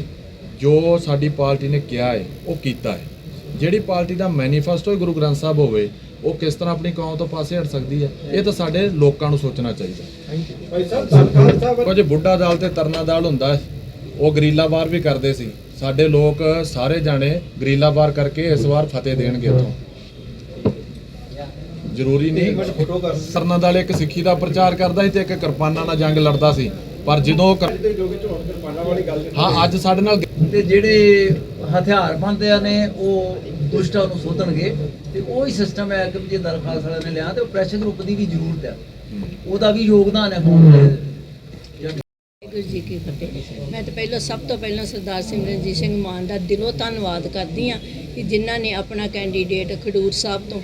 ਜੋ ਸਾਡੀ ਪਾਰਟੀ ਨੇ ਕਿਹਾ ਹੈ ਉਹ ਕੀਤਾ ਹੈ। ਜਿਹੜੀ ਪਾਰਟੀ ਦਾ ਮੈਨੀਫੈਸਟੋ ਗੁਰੂ ਗ੍ਰੰਥ ਸਾਹਿਬ ਹੋਵੇ ਉਹ ਕਿਸ ਤਰ੍ਹਾਂ ਆਪਣੀ ਕੌਮ ਤੋਂ ਪਾਸੇ ਹਟ ਸਕਦੀ ਹੈ ਇਹ ਤਾਂ ਸਾਡੇ ਲੋਕਾਂ ਨੂੰ ਸੋਚਣਾ ਚਾਹੀਦਾ। ਭਾਈ ਸਾਹਿਬ ਸਰਕਾਰ ਸਾਹਿਬ ਕੁਝ ਬੁੱਢਾ ਦਾਲ ਤੇ ਤਰਨਾ ਦਾਲ ਹੁੰਦਾ ਹੈ। ਉਹ ਗਰੀਲਾ ਵਾਰ ਵੀ ਕਰਦੇ ਸੀ। ਸਾਡੇ ਲੋਕ ਸਾਰੇ ਜਾਣੇ ਗਰੀਲਾ ਵਾਰ ਕਰਕੇ ਇਸ ਵਾਰ ਫਤਿਹ ਦੇਣਗੇ ਇਥੋਂ। ਜ਼ਰੂਰੀ ਨਹੀਂ ਫੋਟੋ ਕਰ। ਤਰਨਾ ਦਾਲ ਇੱਕ ਸਿੱਖੀ ਦਾ ਪ੍ਰਚਾਰ ਕਰਦਾ ਸੀ ਤੇ ਇੱਕ ਕਿਰਪਾਨਾਂ ਨਾਲ ਜੰਗ ਲੜਦਾ ਸੀ। ਪਰ ਜਦੋਂ ਹਾਂ ਅੱਜ ਸਾਡੇ ਨਾਲ ਤੇ ਜਿਹੜੇ ਹਥਿਆਰ ਬੰਦੇ ਨੇ ਉਹ ਦੁਸ਼ਟਾਂ ਨੂੰ ਸੋਧਣਗੇ ਤੇ ਉਹ ਹੀ ਸਿਸਟਮ ਹੈ ਕਿ ਜੇ ਦਰਖਾਸਤ ਵਾਲਿਆਂ ਨੇ ਲਿਆ ਤੇ ਉਹ ਪ੍ਰੈਸ਼ਰ ਗਰੁੱਪ ਦੀ ਵੀ ਜ਼ਰੂਰਤ ਹੈ। ਉਹਦਾ ਵੀ ਯੋਗਦਾਨ ਹੈ ਦੇ ਵਾਹਿਗੁਰੂ ਜੀ ਕੀ ਫਤਿਹ। ਮੈਂ ਤਾਂ ਪਹਿਲਾਂ ਸਭ ਤੋਂ ਪਹਿਲਾਂ ਸਰਦਾਰ ਸਿਮਰਨਜੀਤ ਸਿੰਘ ਮਾਨ ਦਾ ਦਿਲੋਂ ਧੰਨਵਾਦ ਕਰਦੀ ਹਾਂ ਕਿ ਜਿਨ੍ਹਾਂ ਨੇ ਆਪਣਾ ਕੈਂਡੀਡੇਟ ਖਡੂਰ ਸਾਹਿਬ ਤੋਂ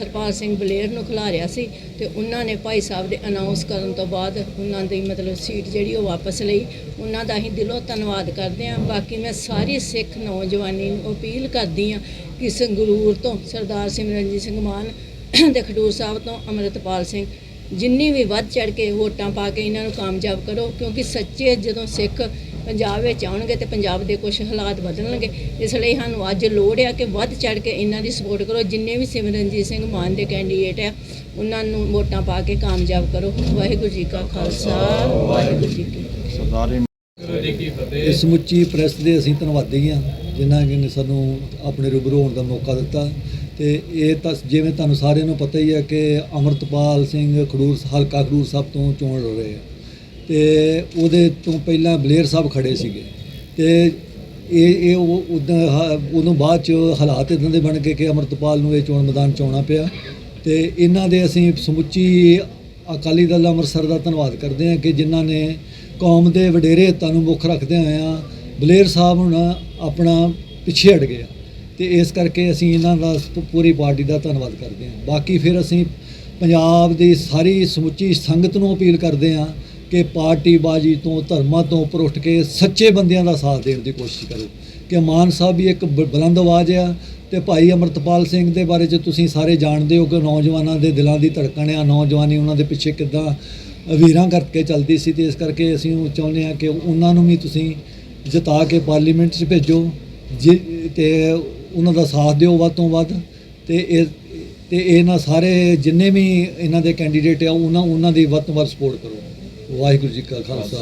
ਹਰਪਾਲ ਸਿੰਘ ਬਲੇਰ ਨੂੰ ਖਿਲਾਰਿਆ ਸੀ ਤੇ ਉਹਨਾਂ ਨੇ ਭਾਈ ਸਾਹਿਬ ਦੇ ਅਨਾਉਂਸ ਕਰਨ ਤੋਂ ਬਾਅਦ ਉਹਨਾਂ ਦੀ ਮਤਲਬ ਸੀਟ ਜਿਹੜੀ ਉਹ ਵਾਪਸ ਲਈ। ਉਹਨਾਂ ਦਾ ਅਸੀਂ ਦਿਲੋਂ ਧੰਨਵਾਦ ਕਰਦੇ ਹਾਂ। ਬਾਕੀ ਮੈਂ ਸਾਰੀ ਸਿੱਖ ਨੌਜਵਾਨੀ ਨੂੰ ਅਪੀਲ ਕਰਦੀ ਹਾਂ ਕਿ ਸੰਗਰੂਰ ਤੋਂ ਸਰਦਾਰ ਸਿਮਰਨਜੀਤ ਸਿੰਘ ਮਾਨ ਤੇ ਖਡੂਰ ਸਾਹਿਬ ਤੋਂ ਅਮਰਿਤਪਾਲ ਸਿੰਘ ਜਿੰਨੀ ਵੀ ਵੱਧ ਚੜ ਕੇ ਵੋਟਾਂ ਪਾ ਕੇ ਇਹਨਾਂ ਨੂੰ ਕਾਮਯਾਬ ਕਰੋ ਕਿਉਂਕਿ ਸੱਚੇ ਜਦੋਂ ਸਿੱਖ ਪੰਜਾਬ ਵਿੱਚ ਆਉਣਗੇ ਤੇ ਪੰਜਾਬ ਦੇ ਕੁਝ ਹਾਲਾਤ ਬਦਲਣਗੇ। ਇਸ ਲਈ ਸਾਨੂੰ ਅੱਜ ਲੋੜ ਆ ਕਿ ਵੱਧ ਚੜ ਕੇ ਇਹਨਾਂ ਦੀ ਸਪੋਰਟ ਕਰੋ। ਜਿੰਨੇ ਵੀ ਸਿਮਰਨਜੀਤ ਸਿੰਘ ਮਾਨ ਦੇ ਕੈਂਡੀਡੇਟ ਆ ਉਹਨਾਂ ਨੂੰ ਵੋਟਾਂ ਪਾ ਕੇ ਕਾਮਯਾਬ ਕਰੋ। ਵਾਹਿਗੁਰੂ ਜੀ ਕਾ ਖਾਲਸਾ ਵਾਹਿਗੁਰੂ ਜੀ ਕੀ ਫਤਿਹ। ਸਰਦਾਰ ਇਸ ਸਮੁੱਚੀ ਪ੍ਰੈਸ ਦੇ ਅਸੀਂ ਧੰਨਵਾਦੀ ਹਾਂ ਜਿਨ੍ਹਾਂ ਨੇ ਸਾਨੂੰ ਆਪਣੇ ਰੂਬਰੂ ਹੋਣ ਦਾ ਮੌਕਾ ਦਿੱਤਾ। ਤੇ ਇਹ ਤਾਂ ਜਿਵੇਂ ਤੁਹਾਨੂੰ ਸਾਰਿਆਂ ਨੂੰ ਪਤਾ ਹੀ ਹੈ ਕਿ ਅਮਰਤਪਾਲ ਸਿੰਘ ਖਡੂਰ ਹਲਕਾ ਖਡੂਰ ਸਾਹਿਬ ਤੋਂ ਚੋਣ ਲੜ ਰਹੇ ਆ। ਤੇ ਉਹਦੇ ਤੋਂ ਪਹਿਲਾਂ ਬਲੇਰ ਸਾਹਿਬ ਖੜੇ ਸੀਗੇ। ਤੇ ਇਹ ਇਹ ਉਹ ਉਦੋਂ ਉਦੋਂ ਬਾਅਦ ਚ ਹਾਲਾਤ ਇਦਾਂ ਦੇ ਬਣ ਗਏ ਕਿ ਅਮਰਤਪਾਲ ਨੂੰ ਇਹ ਚੋਣ ਮੈਦਾਨ ਚ ਆਉਣਾ ਪਿਆ। ਤੇ ਇਹਨਾਂ ਦੇ ਅਸੀਂ ਸਮੁੱਚੀ ਅਕਾਲੀ ਦਲ ਅੰਮ੍ਰਿਤਸਰ ਦਾ ਧੰਨਵਾਦ ਕਰਦੇ ਹਾਂ ਕਿ ਜਿਨ੍ਹਾਂ ਨੇ ਕੌਮ ਦੇ ਵਡੇਰੇ ਹਿੱਤਾਂ ਨੂੰ ਮੁੱਖ ਰੱਖਦੇ ਹੋਏ ਹੋਇਆਂ ਬਲੇਰ ਸਾਹਿਬ ਹੁਣ ਆਪਣਾ ਪਿੱਛੇ ਹਟ ਗਿਆ ਤੇ ਇਸ ਕਰਕੇ ਅਸੀਂ ਇਹਨਾਂ ਦਾ ਪੂਰੀ ਪਾਰਟੀ ਦਾ ਧੰਨਵਾਦ ਕਰਦੇ ਹਾਂ। ਬਾਕੀ ਫਿਰ ਅਸੀਂ ਪੰਜਾਬ ਦੀ ਸਾਰੀ ਸਮੁੱਚੀ ਸੰਗਤ ਨੂੰ ਅਪੀਲ ਕਰਦੇ ਹਾਂ ਕਿ ਪਾਰਟੀ ਬਾਜੀ ਤੋਂ, ਧਰਮਾਂ ਤੋਂ ਉੱਪਰ ਉੱਠ ਕੇ ਸੱਚੇ ਬੰਦਿਆਂ ਦਾ ਸਾਥ ਦੇਣ ਦੀ ਕੋਸ਼ਿਸ਼ ਕਰੋ। ਕਿ ਮਾਨ ਸਾਹਿਬ ਵੀ ਇੱਕ ਬ- ਬੁਲੰਦ ਆਵਾਜ਼ ਆ ਤੇ ਭਾਈ ਅਮਰਤਪਾਲ ਸਿੰਘ ਦੇ ਬਾਰੇ ਚ ਤੁਸੀਂ ਸਾਰੇ ਜਾਣਦੇ ਹੋ ਕਿ ਨੌਜਵਾਨਾਂ ਦੇ ਦਿਲਾਂ ਦੀ ਧੜਕਣ ਆ, ਨੌਜਵਾਨੀ ਉਹਨਾਂ ਦੇ ਪਿੱਛੇ ਕਿੱਦਾਂ ਵੀਰਾਂ ਕਰਕੇ ਚੱਲਦੀ ਸੀ ਤੇ ਇਸ ਕਰਕੇ ਅਸੀਂ ਉਹ ਚਾਹੁੰਦੇ ਹਾਂ ਕਿ ਉਹਨਾਂ ਨੂੰ ਵੀ ਤੁਸੀਂ ਜਿਤਾ ਕੇ ਪਾਰਲੀਮੈਂਟ 'ਚ ਭੇਜੋ। ਜਿ- ਤੇ ਉਹਨਾਂ ਦਾ ਸਾਥ ਦਿਓ ਵੱਧ ਤੋਂ ਵੱਧ ਤੇ ਇਹ ਤੇ ਇਹਨਾਂ ਸਾਰੇ ਜਿੰਨੇ ਵੀ ਇਹਨਾਂ ਦੇ ਕੈਂਡੀਡੇਟ ਆ, ਉਹਨਾਂ ਉਹਨਾਂ ਦੀ ਵੱਧ ਤੋਂ ਵੱਧ ਸਪੋਰਟ ਕਰੋ। ਵਾਹਿਗੁਰੂ ਜੀ ਕਾ ਖਾਲਸਾ।